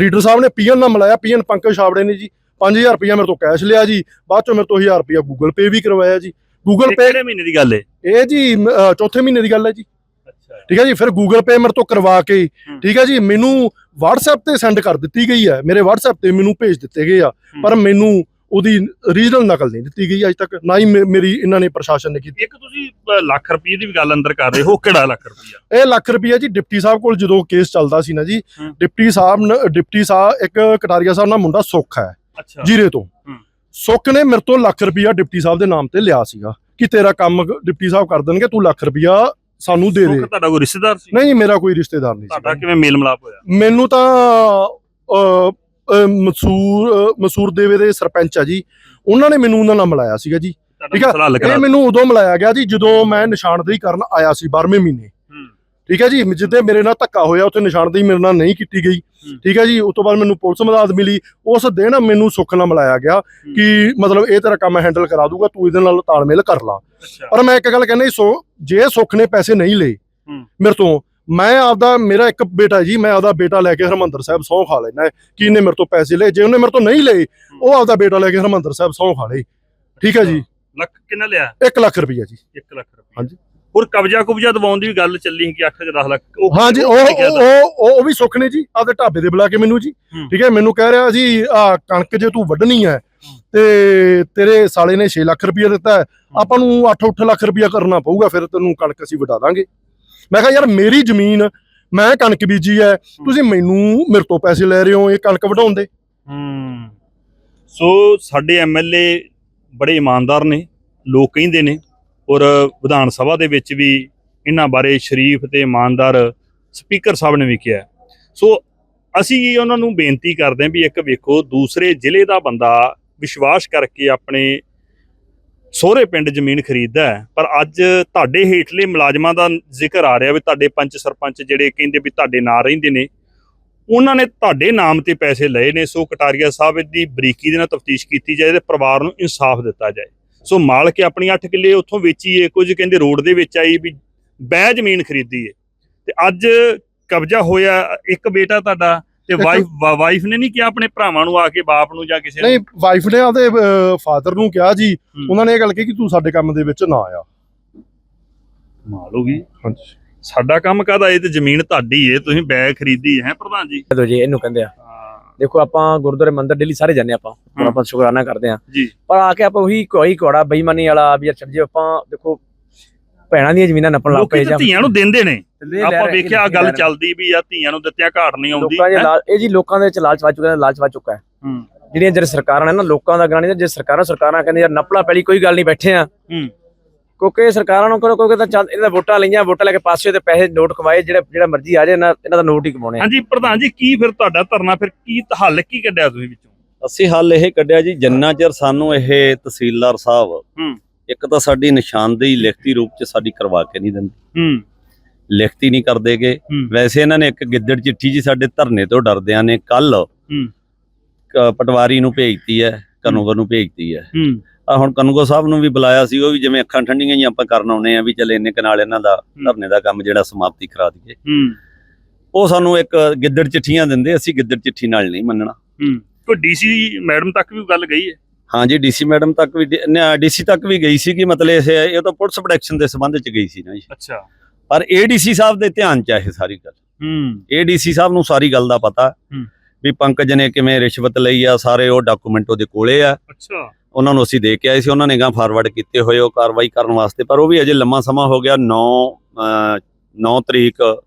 ਰੀਡਰ ਸਾਹਿਬ ਨੇ ਪੀਐਨ ਨਾਲ ਮਿਲਾਇਆ ਪੀਐਨ ਪੰਕਜ ਛਾਬੜੇ ਨੇ ਜੀ। 5000 ਰੁਪਇਆ ਮੇਰੇ ਤੋਂ ਕੈਸ਼ ਲਿਆ ਜੀ। ਬਾਅਦ ਚੋਂ ਮੇਰੇ ਤੋਂ 1000 ਰੁਪਇਆ ਗੂਗਲ ਪੇ ਵੀ ਕਰਵਾਇਆ ਜੀ। ਗੂਗਲ ਪੇ ਕਿਹੜੇ ਮਹੀਨੇ ਦੀ ਗੱਲ ਹੈ ਇਹ ਜੀ ਚੌਥੇ ਮਹੀਨੇ ਦੀ ਗੱਲ ਹੈ ਜੀ। ਠੀਕ ਹੈ ਜੀ ਫਿਰ ਗੂਗਲ ਪੇ ਮੇਰੇ ਤੋਂ ਕਰਵਾ ਕੇ। ਠੀਕ ਹੈ ਜੀ ਮੈਨੂੰ WhatsApp ਤੇ ਸੈਂਡ ਕਰ ਦਿੱਤੀ ਗਈ ਹੈ। ਮੇਰੇ WhatsApp ਤੇ ਮੈਨੂੰ ਭੇਜ ਦਿੱਤੇ ਗਏ ਆ। ਪਰ ਮੈਨੂੰ ਉਹਦੀ ਰੀਜਨਲ ਨਕਲ ਨਹੀਂ ਦਿੱਤੀ ਗਈ ਅੱਜ ਤੱਕ ਨਾ ਹੀ ਮੇਰੀ ਇਹਨਾਂ ਨੇ ਪ੍ਰਸ਼ਾਸਨ ਨੇ ਕੀਤੀ। ਇੱਕ ਤੁਸੀਂ ਅ, ਲੱਖ ਰੁਪਏ ਦੀ ਵੀ ਗੱਲ ਅੰਦਰ ਕਰ ਰਹੇ ਹੋ ਕਿਹੜਾ ਲੱਖ ਰੁਪਇਆ ਇਹ ਲੱਖ ਰੁਪਈਆ ਜੀ ਡਿਪਟੀ ਸਾਹਿਬ ਕੋਲ ਜਦੋਂ ਕੇਸ ਚੱਲਦਾ ਸੀ ਨਾ ਜੀ। ਡਿਪਟੀ ਸਾਹਿਬ ਨ- ਡਿਪਟੀ ਸਾਹਿਬ ਇੱਕ ਕਟਾਰੀਆ ਸਾਹਿਬ ਨਾਲ ਮੁੰਡਾ ਸੁੱਖ ਹੈ ਅੱਛਾ। ਜੀਰੇ ਤੋਂ। ਸੁੱਖ ਨੇ ਮੇਰੇ ਤੋਂ ਲੱਖ ਰੁਪਈਆ ਡਿਪਟੀ ਸਾਹਿਬ ਦੇ ਨਾਮ ਤੇ ਲਿਆ ਸੀਗਾ ਕਿ ਤੇਰਾ ਕੰਮ ਡਿਪਟੀ ਸਾਹਿਬ ਕਰ ਦੇਣਗੇ ਤੂੰ ਲੱਖ ਰੁਪਈਆ ਸਾਨੂੰ ਦੇ ਦੇ। ਤੁਹਾਡਾ ਕੋਈ ਰਿਸ਼ਤੇਦਾਰ ਸੀ? ਨਹੀਂ ਮੇਰਾ ਕੋਈ ਰਿਸ਼ਤੇਦਾਰ ਨਹੀਂ ਤੁਹਾਡਾ ਸੀ। ਕਿਵੇਂ ਮੇਲ ਮਿਲਾਪ ਹੋਇਆ? ਮੈਨੂੰ ਤਾਂ ਮਸੂਰ ਮਸੂਰ ਦੇਵੇ ਦੇ ਸਰਪੰਚ ਆ ਜੀ। ਉਹਨਾਂ ਨੇ ਮੈਨੂੰ ਉਹਨਾਂ ਨਾਲ ਮਿਲਾਇਆ ਸੀਗਾ ਜੀ। ਠੀਕ ਆ, ਇਹ ਮੈਨੂੰ ਉਦੋਂ ਮਿਲਾਇਆ ਗਿਆ ਜੀ ਜਦੋਂ ਮੈਂ ਨਿਸ਼ਾਨਦੇਹੀ ਕਰਨ ਆਇਆ ਸੀ 12ਵੇਂ ਮਹੀਨੇ। ਠੀਕ ਹੈ ਜੀ? ਜਿੱਦੇ ਮੇਰੇ ਨਾਲ ਧੱਕਾ ਹੋਇਆ ਉੱਥੇ ਨਿਸ਼ਾਨਦੇਹੀ ਮੇਰੇ ਨਾਲ ਨਹੀਂ ਕੀਤੀ ਗਈ। ਠੀਕ ਹੈ ਜੀ? ਉਸ ਤੋਂ ਬਾਅਦ ਮੈਨੂੰ ਪੁਲਿਸ ਮਦਦ ਮਿਲੀ। ਉਸ ਦਿਨ ਮੈਨੂੰ ਸੁੱਖ ਨਾਲ ਮਿਲਾਇਆ ਗਿਆ ਕਿ ਮਤਲਬ ਇਹ ਤੇਰਾ ਕੰਮ ਹੈਂਡਲ ਕਰਾ ਦੂਗਾ ਤੂੰ ਇਹਦੇ ਨਾਲ ਤਾਲਮੇਲ ਕਰ ਲਾ। ਪਰ ਮੈਂ ਇੱਕ ਗੱਲ ਕਹਿੰਦਾ ਜੀ, ਸੋ ਜੇ ਸੁੱਖ ਨੇ ਪੈਸੇ ਨਹੀਂ ਲਏ। ਮੇਰੇ ਤੋਂ ਮੈਂ ਆਪਦਾ ਮੇਰਾ ਇੱਕ ਬੇਟਾ ਜੀ ਮੈਂ ਆਪਦਾ ਬੇਟਾ ਲੈ ਕੇ ਹਰਮੰਦਰ ਸਾਹਿਬ ਸਹੁੰ ਖਾ ਲੈਣਾ ਕਿ ਇਹਨੇ ਮੇਰੇ ਤੋਂ ਪੈਸੇ ਲਏ ਜੇ ਉਹਨੇ ਮੇਰੇ ਤੋਂ ਨਹੀਂ ਲਏ ਉਹ ਆਪਦਾ ਬੇਟਾ ਲੈ ਕੇ ਹਰਮੰਦਰ ਸਾਹਿਬ ਸਹੁੰ ਖਾ ਲੇ। ਠੀਕ ਹੈ ਜੀ। ਲੱਖ ਕਿੰਨਾ ਲਿਆ? 1 ਲੱਖ ਰੁਪਈਆ ਜੀ। 1 ਲੱਖ ਰੁਪਏ ਹਾਂਜੀ। ਹੋਰ ਕਬਜ਼ਾ ਕੁਬਜ਼ਾ ਦਵਾਉਣ ਦੀ ਵੀ ਗੱਲ ਚੱਲੀ ਸੀ ਕਿ 8 ਜਾਂ 10 ਲੱਖ ਹਾਂਜੀ ਉਹ? ਉਹ ਉਹ- ਵੀ ਸੁੱਖ ਨੇ ਜੀ ਆਪਦੇ ਢਾਬੇ ਦੇ ਬੁਲਾ ਕੇ ਮੈਨੂੰ ਜੀ। ਠੀਕ ਹੈ ਮੈਨੂੰ ਕਹਿ ਰਿਹਾ ਜੀ ਆ ਕਣਕ ਜੇ ਤੂੰ ਵੱਢਣੀ ਹੈ ਤੇ ਤੇਰੇ ਸਾਲੇ ਨੇ 6 ਲੱਖ ਰੁਪਇਆ ਦਿੱਤਾ ਆਪਾਂ ਨੂੰ 8-8 ਲੱਖ ਰੁਪਇਆ ਕਰਨਾ ਪਊਗਾ ਫਿਰ ਤੈਨੂੰ ਕਣਕ ਅਸੀਂ ਵਟਾ ਦਾਂਗੇ। ਮੈਂ ਕਿਹਾ, ਯਾਰ, ਮੇਰੀ ਜ਼ਮੀਨ, ਮੈਂ ਕਣਕ ਬੀਜੀ ਹੈ, ਤੁਸੀਂ ਮੈਨੂੰ, ਮੇਰੇ ਤੋਂ ਪੈਸੇ ਲੈ ਰਹੇ ਹੋ ਇਹ ਕਣਕ ਵਢਾਉਣ ਦੇ? ਹੂੰ। ਸੋ, ਸਾਡੇ ਐਮਐਲਏ ਬੜੇ ਇਮਾਨਦਾਰ ਨੇ, ਲੋਕ ਕਹਿੰਦੇ ਨੇ, ਔਰ ਵਿਧਾਨ ਸਭਾ ਦੇ ਵਿੱਚ ਵੀ ਇਹਨਾਂ ਬਾਰੇ ਸ਼ਰੀਫ ਤੇ ਇਮਾਨਦਾਰ ਸਪੀਕਰ ਸਾਹਿਬ ਨੇ ਵੀ ਕਿਹਾ ਸੋ, ਅਸੀਂ ਉਹਨਾਂ ਨੂੰ ਬੇਨਤੀ ਕਰਦੇ ਹਾਂ ਵੀ ਇੱਕ ਵੇਖੋ, ਦੂਸਰੇ ਜ਼ਿਲ੍ਹੇ ਦਾ ਬੰਦਾ ਵਿਸ਼ਵਾਸ ਕਰਕੇ ਆਪਣੇ ਸਹੁਰੇ ਪਿੰਡ ਜ਼ਮੀਨ ਖਰੀਦਦਾ ਪਰ ਅੱਜ ਤੁਹਾਡੇ ਹੇਠਲੇ ਮੁਲਾਜ਼ਮਾਂ ਦਾ ਜ਼ਿਕਰ ਆ ਰਿਹਾ ਵੀ ਤੁਹਾਡੇ ਪੰਚ ਸਰਪੰਚ ਜਿਹੜੇ ਕਹਿੰਦੇ ਵੀ ਤੁਹਾਡੇ ਨਾਂ ਰਹਿੰਦੇ ਨੇ, ਉਹਨਾਂ ਨੇ ਤੁਹਾਡੇ ਨਾਮ ਤੇ ਪੈਸੇ ਲਏ ਨੇ। ਸੋ ਕਟਾਰੀਆ ਸਾਹਿਬ ਦੀ ਬਰੀਕੀ ਦੇ ਨਾਲ ਤਫਤੀਸ਼ ਕੀਤੀ ਜਾਏ ਤੇ ਪਰਿਵਾਰ ਨੂੰ ਇਨਸਾਫ ਦਿੱਤਾ ਜਾਏ। ਸੋ ਮਾਲਕ ਆਪਣੀ 8 ਕਿੱਲੇ ਉੱਥੋਂ ਵੇਚੀਏ, ਕੁਝ ਕਹਿੰਦੇ ਰੋਡ ਦੇ ਵਿੱਚ ਆਈ ਵੀ ਬਹਿ ਜ਼ਮੀਨ ਖਰੀਦੀ ਏ ਤੇ ਅੱਜ ਕਬਜ਼ਾ ਹੋਇਆ, ਇੱਕ ਬੇਟਾ ਤੁਹਾਡਾ ਤੇ ਵਾਈਫ ਵਾਈਫ ਨੇ ਨਹੀਂ ਕਿਹਾ ਆਪਣੇ ਭਰਾਵਾਂ ਨੂੰ ਆ ਕੇ ਬਾਪ ਨੂੰ ਜਾਂ ਕਿਸੇ ਨੂੰ? ਨਹੀਂ ਵਾਈਫ ਨੇ ਆਪਦੇ ਫਾਦਰ ਨੂੰ ਕਿਹਾ ਜੀ। ਉਹਨਾਂ ਨੇ ਇਹ ਗੱਲ ਕਹੀ ਕਿ ਤੂੰ ਸਾਡੇ ਕੰਮ ਦੇ ਵਿੱਚ ਨਾ ਆ। ਕਮਾਲ ਹੋ ਗਈ। ਹਾਂਜੀ। ਸਾਡਾ ਕੰਮ ਕਾਹਦਾ? ਇਹ ਤੇ ਜ਼ਮੀਨ ਤੁਹਾਡੀ ਏ ਤੁਸੀਂ ਬੈਗ ਖਰੀਦੀ ਹੈ ਪ੍ਰਧਾਨ ਜੀ। ਦੋ ਜੀ ਇਹਨੂੰ ਕਹਿੰਦੇ ਆ। ਦੇਖੋ ਆਪਾਂ ਗੁਰਦੁਆਰੇ ਮੰਦਿਰ ਡੇਲੀ ਸਾਰੇ ਜਾਂਦੇ ਆਪਾਂ। ਆਪਾਂ ਸ਼ੁਕਰਾਨਾ ਕਰਦੇ ਆ ਜੀ। ਪਰ ਆ ਕੇ ਆਪਾਂ ਉਹੀ ਕੋਈ ਘੋੜਾ ਬੇਈਮਾਨੀ ਵਾਲਾ ਵੀ ਅੱਛਾ ਜੀ ਆਪਾਂ ਦੇਖੋ ਭੈਣਾਂ ਦੀਆਂ ਜ਼ਮੀਨਾਂ ਨੱਪਣ ਲੱਗ ਲੋਕੀ ਪਏ ਤਾਂ ਧੀਆਂ ਨੂੰ ਦਿੰਦੇ ਨੇ ਆਪਾਂ ਵੇਖਿਆ ਲੈ ਗੱਲ। ਚੱਲਦੀ ਵੀ ਆ ਧੀਆਂ ਨੂੰ ਦਿੱਤਿਆਂ ਘਾਟ ਨਹੀਂ ਆਉਂਦੀ ਲੋਕਾਂ ਦੇ ਹੈਂ? ਲਾਲ ਇਹ ਜੀ ਲੋਕਾਂ ਦੇ ਵਿੱਚ ਲਾਲਚ ਵਾ ਚੁੱਕਾ ਹੈ ਲਾਲਚ ਵਾ ਚੁੱਕਾ ਹੈ ਹੂੰ ਜਿਹੜੀਆਂ ਜਿਹੜੇ ਸਰਕਾਰਾਂ ਨੇ ਨਾ ਲੋਕਾਂ ਦਾ ਗਾਣੀ ਜੇ ਸਰਕਾਰਾਂ ਸਰਕਾਰਾਂ ਕਹਿੰਦੇ ਯਾਰ ਨੱਪਲਾ ਪੈਲੀ ਕੋਈ ਗੱਲ ਨਹੀਂ ਬੈਠੇ ਆ ਹੂੰ ਕਿਉਂਕਿ ਇਹ ਸਰਕਾਰਾਂ ਨੂੰ ਕਰੋ ਕਿਉਂਕਿ ਤਾਂ ਚੱਲ ਇਹਨਾਂ ਵੋਟਾਂ ਲਈਆਂ ਵੋਟਾਂ ਲੈ ਕੇ ਪਾਸੇ ਤੇ ਪੈਸੇ ਨੋਟ ਕਮਾਏ ਜਿਹੜਾ ਜਿਹੜਾ ਮਰਜ਼ੀ ਆ ਜਾਏ ਇਹਨਾਂ ਇਹਨਾਂ ਦਾ ਨੋਟ ਹੀ ਕਮਾਉਣੇ ਆ। ਹਾਂਜੀ ਪ੍ਰਧਾਨ ਜੀ ਕੀ ਫਿਰ ਤੁਹਾਡਾ ਧਰਨਾ ਫਿਰ ਕੀ ਹੱਲ ਕੀ ਕੱਢਿਆ ਤੁਸੀਂ ਵਿੱਚੋਂ ਅਸੀਂ ਹੱਲ ਇਹ ਕੱਢਿਆ ਜੀ ਜਿੰਨਾ ਚਿਰ ਸਾਨੂੰ ਇਹ ਤਹਿਸੀਲਦਾਰ ਸਾਹਿਬ ਹੂੰ। ਇੱਕ ਤਾਂ ਸਾਡੀ ਨਿਸ਼ਾਨਦੇਹੀ ਲਿਖਤੀ ਰੂਪ ਚ ਸਾਡੀ ਕਰਵਾ ਕੇ ਨਹੀਂ ਦਿੰਦੇ। ਹੂੰ। ਲਿਖਤੀ ਨਹੀਂ ਕਰਦੇਗੇ। ਵੈਸੇ ਇਹਨਾਂ ਨੇ ਇੱਕ ਗਿੱਦੜ ਚਿੱਠੀ ਜੀ ਸਾਡੇ ਧਰਨੇ ਤੋਂ ਡਰਦਿਆਂ ਨੇ ਕੱਲ ਪਟਵਾਰੀ ਨੂੰ ਭੇਜਤੀ ਹੈ ਕਨੂੰਗੋ ਨੂੰ ਭੇਜਤੀ ਹੈ। ਹੂੰ। ਆ ਹੁਣ ਕਨੂੰਗੋ ਸਾਹਿਬ ਨੂੰ ਵੀ ਬੁਲਾਇਆ ਸੀ ਉਹ ਵੀ ਜਿਵੇਂ ਅੱਖਾਂ ਠੰਡੀਆਂ ਹੀ ਆਪਾਂ ਕਰਨ ਆਉਨੇ ਆ ਵੀ ਚੱਲ ਇੰਨੇ ਕੁ ਨਾਲ ਇਹਨਾਂ ਦਾ ਧਰਨੇ ਦਾ ਕੰਮ ਜਿਹੜਾ ਸਮਾਪਤੀ ਕਰਾ ਦਈਏ। ਹੂੰ। ਉਹ ਸਾਨੂੰ ਇੱਕ ਗਿੱਦੜ ਚਿੱਠੀਆਂ ਦਿੰਦੇ ਅਸੀਂ ਗਿੱਦੜ ਚਿੱਠੀ ਨਾਲ ਨਹੀਂ ਮੰਨਣਾ। ਹੂੰ। ਕੋਈ ਡੀਸੀ ਮੈਡਮ ਤੱਕ ਵੀ ਗੱਲ ਗਈ ਹੈ? ਹਾਂਜੀ ਡੀਸੀ ਮੈਡਮ ਤੱਕ ਵੀ ਡੀਸੀ ਤੱਕ ਵੀ ਗਈ ਸੀ ਕਿ ਮਤਲਬ ਇਹ ਇਹ ਤਾਂ ਪੁਲਿਸ ਪ੍ਰੋਟੈਕਸ਼ਨ ਦੇ ਸੰਬੰਧ ਚ ਗਈ ਸੀ ਨਾ ਜੀ। ਅੱਛਾ। ਪਰ ਏਡੀਸੀ ਸਾਹਿਬ ਦੇ ਧਿਆਨ ਚ ਇਹ ਸਾਰੀ ਗੱਲ। ਹੂੰ। ਏਡੀਸੀ ਸਾਹਿਬ ਨੂੰ ਸਾਰੀ ਗੱਲ ਦਾ ਪਤਾ। ਹੂੰ। ਵੀ ਪੰਕਜ ਨੇ ਕਿਵੇਂ ਰਿਸ਼ਵਤ ਲਈ ਆ ਸਾਰੇ ਉਹ ਡਾਕੂਮੈਂਟ ਉਹਦੇ ਕੋਲੇ ਆ। ਅੱਛਾ। ਉਹਨਾਂ ਨੂੰ ਅਸੀਂ ਦੇ ਕੇ ਆਏ ਸੀ ਉਹਨਾਂ ਨੇ ਗਾਂ ਫਾਰਵਰਡ ਕੀਤੇ ਹੋਏ ਉਹ ਕਾਰਵਾਈ ਕਰਨ ਵਾਸਤੇ ਪਰ ਉਹ ਵੀ ਅਜੇ ਲੰਮਾ ਸਮਾਂ ਹੋ ਗਿਆ 9 9 ਤਰੀਕ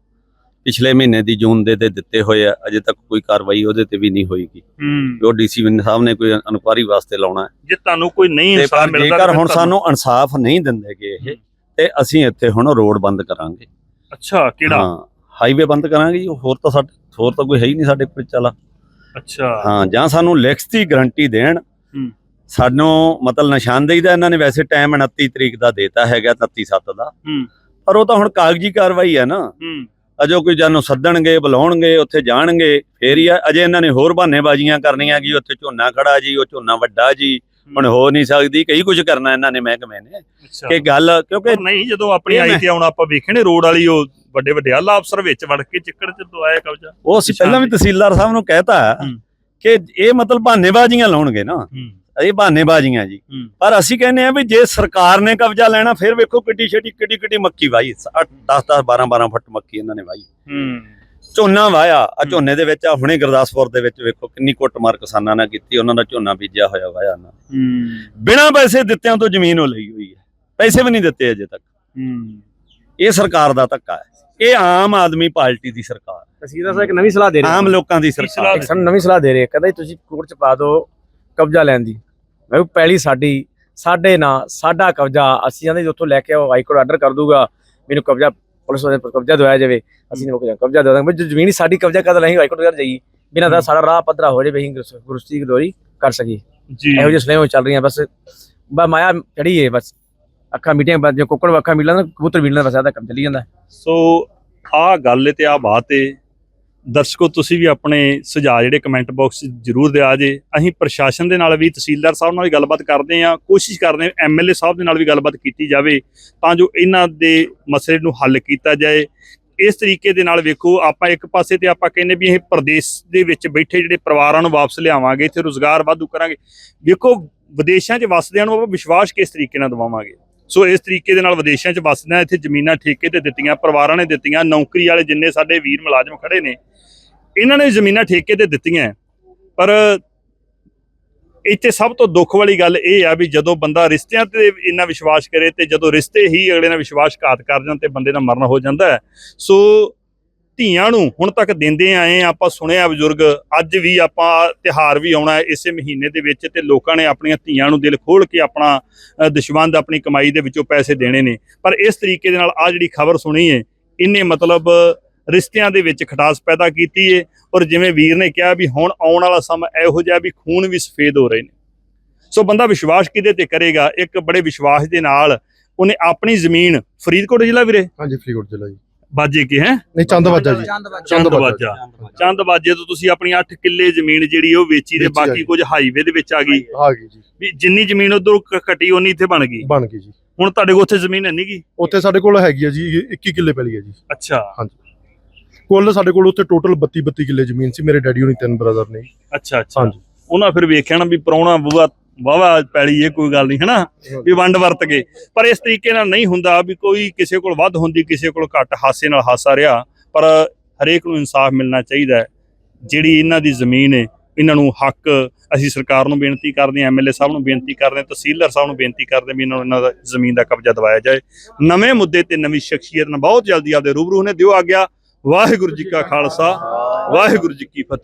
ਪਿਛਲੇ ਮਹੀਨੇ ਦੀ ਜੂਨ ਦੇ ਤੇ ਦਿੱਤੇ ਹੋਏ ਆ ਅਜੇ ਤੱਕ ਕੋਈ ਕਾਰਵਾਈ ਉਹਦੇ ਤੇ ਵੀ ਨਹੀਂ ਹੋਈਗੀ ਹੂੰ। ਉਹ ਡੀਸੀ ਸਾਹਿਬ ਨੇ ਕੋਈ ਇਨਕੁਆਰੀ ਵਾਸਤੇ ਲਾਉਣਾ ਹੈ। ਜੇ ਤੁਹਾਨੂੰ ਕੋਈ ਨਹੀਂ ਇਨਸਾਫ ਮਿਲਦਾ ਜੇਕਰ ਹੁਣ ਸਾਨੂੰ ਇਨਸਾਫ ਨਹੀਂ ਦਿੰਦੇਗੇ ਇਹ ਤੇ ਅਸੀਂ ਇੱਥੇ ਹੁਣ ਰੋਡ ਬੰਦ ਕਰਾਂਗੇ। ਅੱਛਾ ਕਿਹੜਾ? ਹਾਂ ਹਾਈਵੇ ਬੰਦ ਕਰਾਂਗੇ ਜੀ ਹੋਰ ਤਾਂ ਸਾਡੇ ਹੋਰ ਤਾਂ ਕੋਈ ਹੈ ਹੀ ਨਹੀਂ ਸਾਡੇ ਕੋਲ ਚਲਾ ਅੱਛਾ। ਹਾਂ ਜਾਂ ਸਾਨੂੰ ਲਿਖਤੀ ਗਰੰਟੀ ਦੇਣ। ਸਾਨੂੰ ਮਤਲਬ ਨਿਸ਼ਾਨਦੇਹੀ ਦਾ ਇਹਨਾਂ ਨੇ ਵੈਸੇ ਟਾਈਮ 29 ਤਰੀਕ ਦਾ ਦੇਤਾ ਹੈਗਾ 29 7 ਦਾ। ਹੂੰ। ਪਰ ਉਹ ਤਾਂ ਹੁਣ ਕਾਗਜ਼ੀ ਕਾਰਵਾਈ ਹੈ ਨਾ। ਹੂੰ। ਅਜੋ ਕੋਈ ਜਾਨੂੰ ਸੱਦਣਗੇ ਬੁਲਾਉਣਗੇ ਉੱਥੇ ਜਾਣਗੇ ਫੇਰ ਹੀ ਆ ਅਜੇ ਇਹਨਾਂ ਨੇ ਹੋਰ ਬਹਾਨੇਬਾਜ਼ੀਆਂ ਕਰਨੀਆਂ ਕਿ ਉੱਥੇ ਝੋਨਾ ਖੜਾ ਜੀ ਉਹ ਝੋਨਾ ਵੱਡਾ ਜੀ ਹੁਣ ਹੋ ਨਹੀਂ ਸਕਦੀ ਕਈ ਕੁਝ ਕਰਨਾ ਇਹਨਾਂ ਨੇ ਮਹਿਕਮੇ ਨੇ। ਅੱਛਾ। ਕਿ ਗੱਲ ਕਿਉਂਕਿ ਪਰ ਨਹੀਂ ਜਦੋਂ ਆਪਣੀ ਇਹ ਆਈ ਮੈਂ- ਤੇ ਆਉਣਾ ਆਪਾਂ ਵੇਖੇ ਨੇ ਰੋਡ ਵਾਲੀ ਉਹ ਵੱਡੇ ਵੱਡੇ ਆਲਾ ਅਫਸਰ ਵਿੱਚ ਵੜ ਕੇ ਚਿੱਕੜ ਚ ਦਵਾਇਆ ਕਬਜ਼ਾ। ਉਹ ਅਸੀਂ ਪਹਿਲਾਂ ਵੀ ਤਹਿਸੀਲਦਾਰ ਸਾਹਿਬ ਨੂੰ ਕਹਿਤਾ ਹੂੰ। ਕਿ ਇਹ ਮਤਲਬ ਬਹਾਨੇਬਾਜ਼ੀਆਂ ਲਾਉਣਗੇ ਨਾ। ਹੂੰ। ਇਹ ਬਹਾਨੇਬਾਜ਼ੀਆਂ ਜੀ। ਪਰ ਅਸੀਂ ਕਹਿੰਦੇ ਆ ਵੀ ਜੇ ਸਰਕਾਰ ਨੇ ਕਬਜ਼ਾ ਲੈਣਾ ਫਿਰ ਵੇਖੋ ਕਿੱਡੀ ਛੇਟੀ ਕਿੱਡੀ ਕਿੱਡੀ ਮੱਕੀ ਵਾਈ 10 10 12 12 ਫੁੱਟ ਮੱਕੀ ਇਹਨਾਂ ਨੇ ਵਾਈ ਹੂੰ। ਝੋਨਾ ਵਾਇਆ ਆ। ਝੋਨੇ ਦੇ ਵਿੱਚ ਆ ਹੁਣੇ ਗੁਰਦਾਸਪੁਰ ਦੇ ਵਿੱਚ ਵੇਖੋ ਕਿੰਨੀ ਕੁੱਟਮਾਰ ਕਿਸਾਨਾਂ ਨਾਲ ਕੀਤੀ ਉਹਨਾਂ ਦਾ ਝੋਨਾ ਬੀਜਿਆ ਹੋਇਆ ਵਾਇਆ ਨਾ। ਹੂੰ। ਬਿਨਾਂ ਪੈਸੇ ਦਿੱਤਿਆਂ ਤੋਂ ਜ਼ਮੀਨ ਉਹ ਲਈ ਹੋਈ ਹੈ। ਪੈਸੇ ਵੀ ਨਹੀਂ ਦਿੱਤੇ ਅਜੇ ਤੱਕ। ਹੂੰ। ਇਹ ਸਰਕਾਰ ਦਾ ਧੱਕਾ ਹੈ। ਇਹ ਆਮ ਆਦਮੀ ਪਾਰਟੀ ਦੀ ਸਰਕਾਰ। ਤਹਿਸੀਲਦਾਰ ਸਾਹਿਬ ਇੱਕ ਨਵੀਂ ਸਲਾਹ ਦੇ ਰਹੇ ਆਮ ਲੋਕਾਂ ਦੀ ਸਰਕਾਰ ਇੱਕ ਸਾਨੂੰ ਨਵੀਂ ਸਲਾਹ ਦੇ ਰਹੇ ਕਹਿੰਦਾ ਤੁਸੀਂ ਕੋਰਟ ਚ ਪਾ ਦਿਓ। ਕਬਜ਼ਾ ਲੈਣ ਦੀ। ਮੈਂ ਕਿਹਾ ਪਹਿਲੀ ਸਾਡੀ ਸਾਡੇ ਨਾਂ ਸਾਡਾ ਕਬਜ਼ਾ ਅਸੀਂ ਜਾਂਦੇ ਉੱਥੋਂ ਲੈ ਕੇ ਹਾਈ ਕੋਰਟ ਆਰਡਰ ਕਰ ਦੂਗਾ ਮੈਨੂੰ ਕਬਜ਼ਾ ਪੁਲਿਸ ਵਾਲੇ ਕਬਜ਼ਾ ਦਵਾਇਆ ਜਾਵੇ ਅਸੀਂ ਮੁੱਕ ਕਬਜ਼ਾ ਦੇ ਦਾਂਗੇ ਜ਼ਮੀਨ ਸਾਡੀ ਕਬਜ਼ਾ ਕਰ ਲਈ ਹਾਈ ਕੋਰਟ ਕਰ ਜਾਈ ਬਿਨਾਂ ਦਾ ਸਾਰਾ ਰਾਹ ਪੱਧਰਾ ਹੋ ਜਾਵੇ ਅਸੀਂ ਗੁਰਸਤੀ ਦੀ ਦੋਰੀ ਕਰ ਸਕੀ ਜੀ। ਇਹੋ ਜਿਹੇ ਸਲੇਮ ਚੱਲ ਰਹੀਆਂ ਬਸ ਬਾ ਮਾਇਆ ਚੜੀ ਹੈ ਬਸ। ਅੱਖਾਂ ਮੀਟੀਆਂ ਬਾਅਦ ਜੇ ਕੁੱਕੜ ਅੱਖਾਂ ਮਿਲਣ ਕਬੂਤਰ ਮਿਲਣ ਬਸ ਆਦਾ ਕੰਮ ਚੱਲੀ ਜਾਂਦਾ। ਸੋ ਆਹ ਗੱਲ ਏ ਤੇ ਆਹ ਬਾਤ ਏ ਦਰਸ਼ਕੋ, ਤੁਸੀਂ ਵੀ ਆਪਣੇ ਸੁਝਾਅ ਜਿਹੜੇ ਕਮੈਂਟ ਬਾਕਸ 'ਚ ਜ਼ਰੂਰ ਦਿਆ ਜੇ। ਅਸੀਂ ਪ੍ਰਸ਼ਾਸਨ ਦੇ ਨਾਲ ਵੀ, ਤਹਿਸੀਲਦਾਰ ਸਾਹਿਬ ਨਾਲ ਵੀ ਗੱਲਬਾਤ ਕਰਦੇ ਆਂ ਕੋਸ਼ਿਸ਼ ਕਰਦੇ ਆਂ ਐਮਐਲਏ ਸਾਹਿਬ ਦੇ ਨਾਲ ਵੀ ਗੱਲਬਾਤ ਕੀਤੀ ਜਾਵੇ, ਤਾਂ ਜੋ ਇਹਨਾਂ ਦੇ ਮਸਲੇ ਨੂੰ ਹੱਲ ਕੀਤਾ ਜਾਏ। ਇਸ ਤਰੀਕੇ ਦੇ ਨਾਲ ਵੇਖੋ, ਆਪਾਂ ਇੱਕ ਪਾਸੇ ਤੇ ਆਪਾਂ ਕਹਿੰਦੇ ਵੀ ਇਹ ਪ੍ਰਦੇਸ਼ ਦੇ ਵਿੱਚ ਬੈਠੇ ਜਿਹੜੇ ਪਰਿਵਾਰਾਂ ਨੂੰ ਵਾਪਸ ਲਿਆਵਾਂਗੇ, ਇੱਥੇ ਰੋਜ਼ਗਾਰ ਵਾਧੂ ਕਰਾਂਗੇ। ਵੇਖੋ, ਵਿਦੇਸ਼ਾਂ 'ਚ ਵਸਦਿਆਂ ਨੂੰ ਆਪਾਂ ਵਿਸ਼ਵਾਸ ਕਿਸ ਤਰੀਕੇ ਨਾਲ ਦਿਵਾਵਾਂਗੇ? ਸੋ ਇਸ ਤਰੀਕੇ ਦੇ ਨਾਲ ਵਿਦੇਸ਼ਾਂ 'ਚ ਵਸਦਿਆਂ ਇੱਥੇ ਜ਼ਮੀਨਾਂ ਠੇਕੇ ਤੇ ਦਿੱਤੀਆਂ, ਪਰਿਵਾਰਾਂ ਨੇ ਦਿੱਤੀਆਂ, ਨੌਕਰੀ ਵਾਲੇ ਜਿੰਨੇ ਸਾਡੇ ਵੀਰ ਮੁਲਾਜ਼ਮ ਖੜੇ ਨੇ, ਇਹਨਾਂ ਨੇ ਜ਼ਮੀਨਾਂ ਠੇਕੇ ਤੇ ਦਿੱਤੀਆਂ। ਪਰ ਇੱਥੇ ਸਭ ਤੋਂ ਦੁੱਖ ਵਾਲੀ ਗੱਲ ਇਹ ਆ ਵੀ ਜਦੋਂ ਬੰਦਾ ਰਿਸ਼ਤਿਆਂ ਤੇ ਇੰਨਾ ਵਿਸ਼ਵਾਸ ਕਰੇ ਤੇ ਜਦੋਂ ਰਿਸ਼ਤੇ ਹੀ ਅਗਲੇ ਨਾਲ ਵਿਸ਼ਵਾਸਘਾਤ ਕਰ ਜਾਣ ਤੇ ਬੰਦੇ ਦਾ ਮਰਨ ਹੋ ਜਾਂਦਾ ਸੋ ਧੀਆਂ ਨੂੰ ਹੁਣ ਤੱਕ ਦਿੰਦੇ ਆਏ ਆ ਆਪਾਂ ਸੁਣਿਆ ਬਜ਼ੁਰਗ ਅੱਜ ਵੀ ਆਪਾਂ ਤਿਹਾਰ ਵੀ ਆਉਣਾ ਹੈ ਇਸੇ ਮਹੀਨੇ ਦੇ ਵਿੱਚ ਤੇ ਲੋਕਾਂ ਨੇ ਆਪਣੀਆਂ ਧੀਆਂ ਨੂੰ ਦਿਲ ਖੋਲ ਕੇ ਆਪਣਾ ਅ, ਆਪਣੀ ਕਮਾਈ ਦੇ ਵਿੱਚੋਂ ਪੈਸੇ ਦੇਣੇ ਨੇ। ਪਰ ਇਸ ਤਰੀਕੇ ਦੇ ਨਾਲ ਆ ਜਿਹੜੀ ਖਬਰ ਸੁਣੀ ਹੈ ਇਹਨੇ ਮਤਲਬ ਰਿਸ਼ਤਿਆਂ ਦੇ ਵਿੱਚ ਖਟਾਸ ਪੈਦਾ ਕੀਤੀ ਏ ਔਰ ਜਿਵੇਂ ਵੀਰ ਨੇ ਕਿਹਾ ਵੀ ਹੁਣ ਆਉਣ ਵਾਲਾ ਸਮਾਂ ਇਹੋ ਜਿਹਾ ਵੀ ਖੂਨ ਵੀ ਸਫੇਦ ਹੋ ਰਹੇ ਨੇ। ਸੋ ਬੰਦਾ ਵਿਸ਼ਵਾਸ ਕਿਹਦੇ ਤੇ ਕਰੇਗਾ? ਇੱਕ ਬੜੇ ਵਿਸ਼ਵਾਸ ਦੇ ਨਾਲ ਉਹਨੇ ਆਪਣੀ ਜ਼ਮੀਨ ਫਰੀਦਕੋਟ ਜ਼ਿਲ੍ਹਾ ਵੀਰੇ? ਹਾਂਜੀ ਫਰੀਦਕੋਟ ਜ਼ਿਲ੍ਹਾ ਜੀ। ਬਾਜੇ ਕੇ ਹੈ? ਨਹੀਂ ਚੰਦਵਾਜਾ ਜੀ। ਚੰਦਵਾਜਾ ਚੰਦਵਾਜੇ ਤੋਂ ਤੁਸੀਂ ਆਪਣੀ 8 ਕਿੱਲੇ ਜ਼ਮੀਨ ਜਿਹੜੀ ਉਹ ਵੇਚੀ ਤੇ ਆ ਬਾਕੀ। ਕੁਝ ਹਾਈਵੇ ਦੇ ਵਿੱਚ ਆ ਗਈ। ਆ ਗਈ ਜੀ। ਵੀ ਜਿੰਨੀ ਜ਼ਮੀਨ ਉਧਰੋਂ ਕੱਟੀ ਉਨੀ ਇੱਥੇ ਬਣ ਗਈ। ਬਣ ਗਈ ਜੀ। ਹੁਣ ਤੁਹਾਡੇ ਕੋਲ ਉੱਥੇ ਜ਼ਮੀਨ ਹੈ ਨੀ ਗੀ? ਉੱਥੇ ਸਾਡੇ ਕੋਲ ਹੈਗੀ ਆ ਜੀ 21 ਕਿੱਲੇ ਪੈਲੀ ਹੈ ਜੀ। ਅੱਛਾ। ਕੁੱਲ ਸਾਡੇ ਕੋਲ ਉੱਥੇ ਟੋਟਲ 32 32 ਕਿੱਲੇ ਜ਼ਮੀਨ ਸੀ ਮੇਰੇ ਡੈਡੀ ਹੋਣੀ ਤਿੰਨ ਬ੍ਰਦਰ ਨੇ। ਅੱਛਾ ਅੱਛਾ। ਹਾਂਜੀ। ਉਹਨਾਂ ਫਿਰ ਵੇਖਿਆ ਨਾ ਵੀ ਪ੍ਰਾਹੁਣਾ ਬੂਆ ਵਾਵਾ ਪੈਲੀ ਇਹ ਕੋਈ ਗੱਲ ਨਹੀਂ, ਹਨਾ? ਵੀ ਵੰਡ ਵਰਤ ਗਏ ਪਰ ਇਸ ਤਰੀਕੇ ਨਾਲ ਨਹੀਂ ਹੁੰਦਾ ਵੀ ਕੋਈ ਕਿਸੇ ਕੋਲ ਵੱਧ ਹੁੰਦੀ, ਕਿਸੇ ਕੋਲ ਘੱਟ, ਹਾਸੇ ਨਾਲ ਹਾਸਾ ਰਿਹਾ। ਪਰ ਹਰੇਕ ਨੂੰ ਇਨਸਾਫ ਮਿਲਣਾ ਚਾਹੀਦਾ ਹੈ। ਜਿਹੜੀ ਇਹਨਾਂ ਦੀ ਜ਼ਮੀਨ ਹੈ, ਇਹਨਾਂ ਨੂੰ ਹੱਕ, ਅਸੀਂ ਸਰਕਾਰ ਨੂੰ ਬੇਨਤੀ ਕਰਦੇ ਹਾਂ ਐਮਐਲਏ ਸਾਹਿਬ ਨੂੰ ਬੇਨਤੀ ਕਰਦੇ ਹਾਂ, ਤਹਿਸੀਲਦਾਰ ਸਾਹਿਬ ਨੂੰ ਬੇਨਤੀ ਕਰਦੇ ਵੀ ਇਹਨਾਂ ਨੂੰ ਇਹਨਾਂ ਦਾ ਜ਼ਮੀਨ ਦਾ ਕਬਜ਼ਾ ਦਿਵਾਇਆ ਜਾਏ। ਨਵੇਂ ਮੁੱਦੇ ਤੇ ਨਵੀਂ ਸ਼ਖਸੀਅਤ ਨਾਲ ਬਹੁਤ ਜਲਦੀ ਆਪਦੇ ਰੂਬਰੂ ਨੇ ਦਿਓ ਆ ਗਿਆ ਵਾਹਿਗੁਰੂ ਜੀ ਕਾ ਖਾਲਸਾ, ਵਾਹਿਗੁਰੂ ਜੀ ਕੀ ਫਤਿਹ।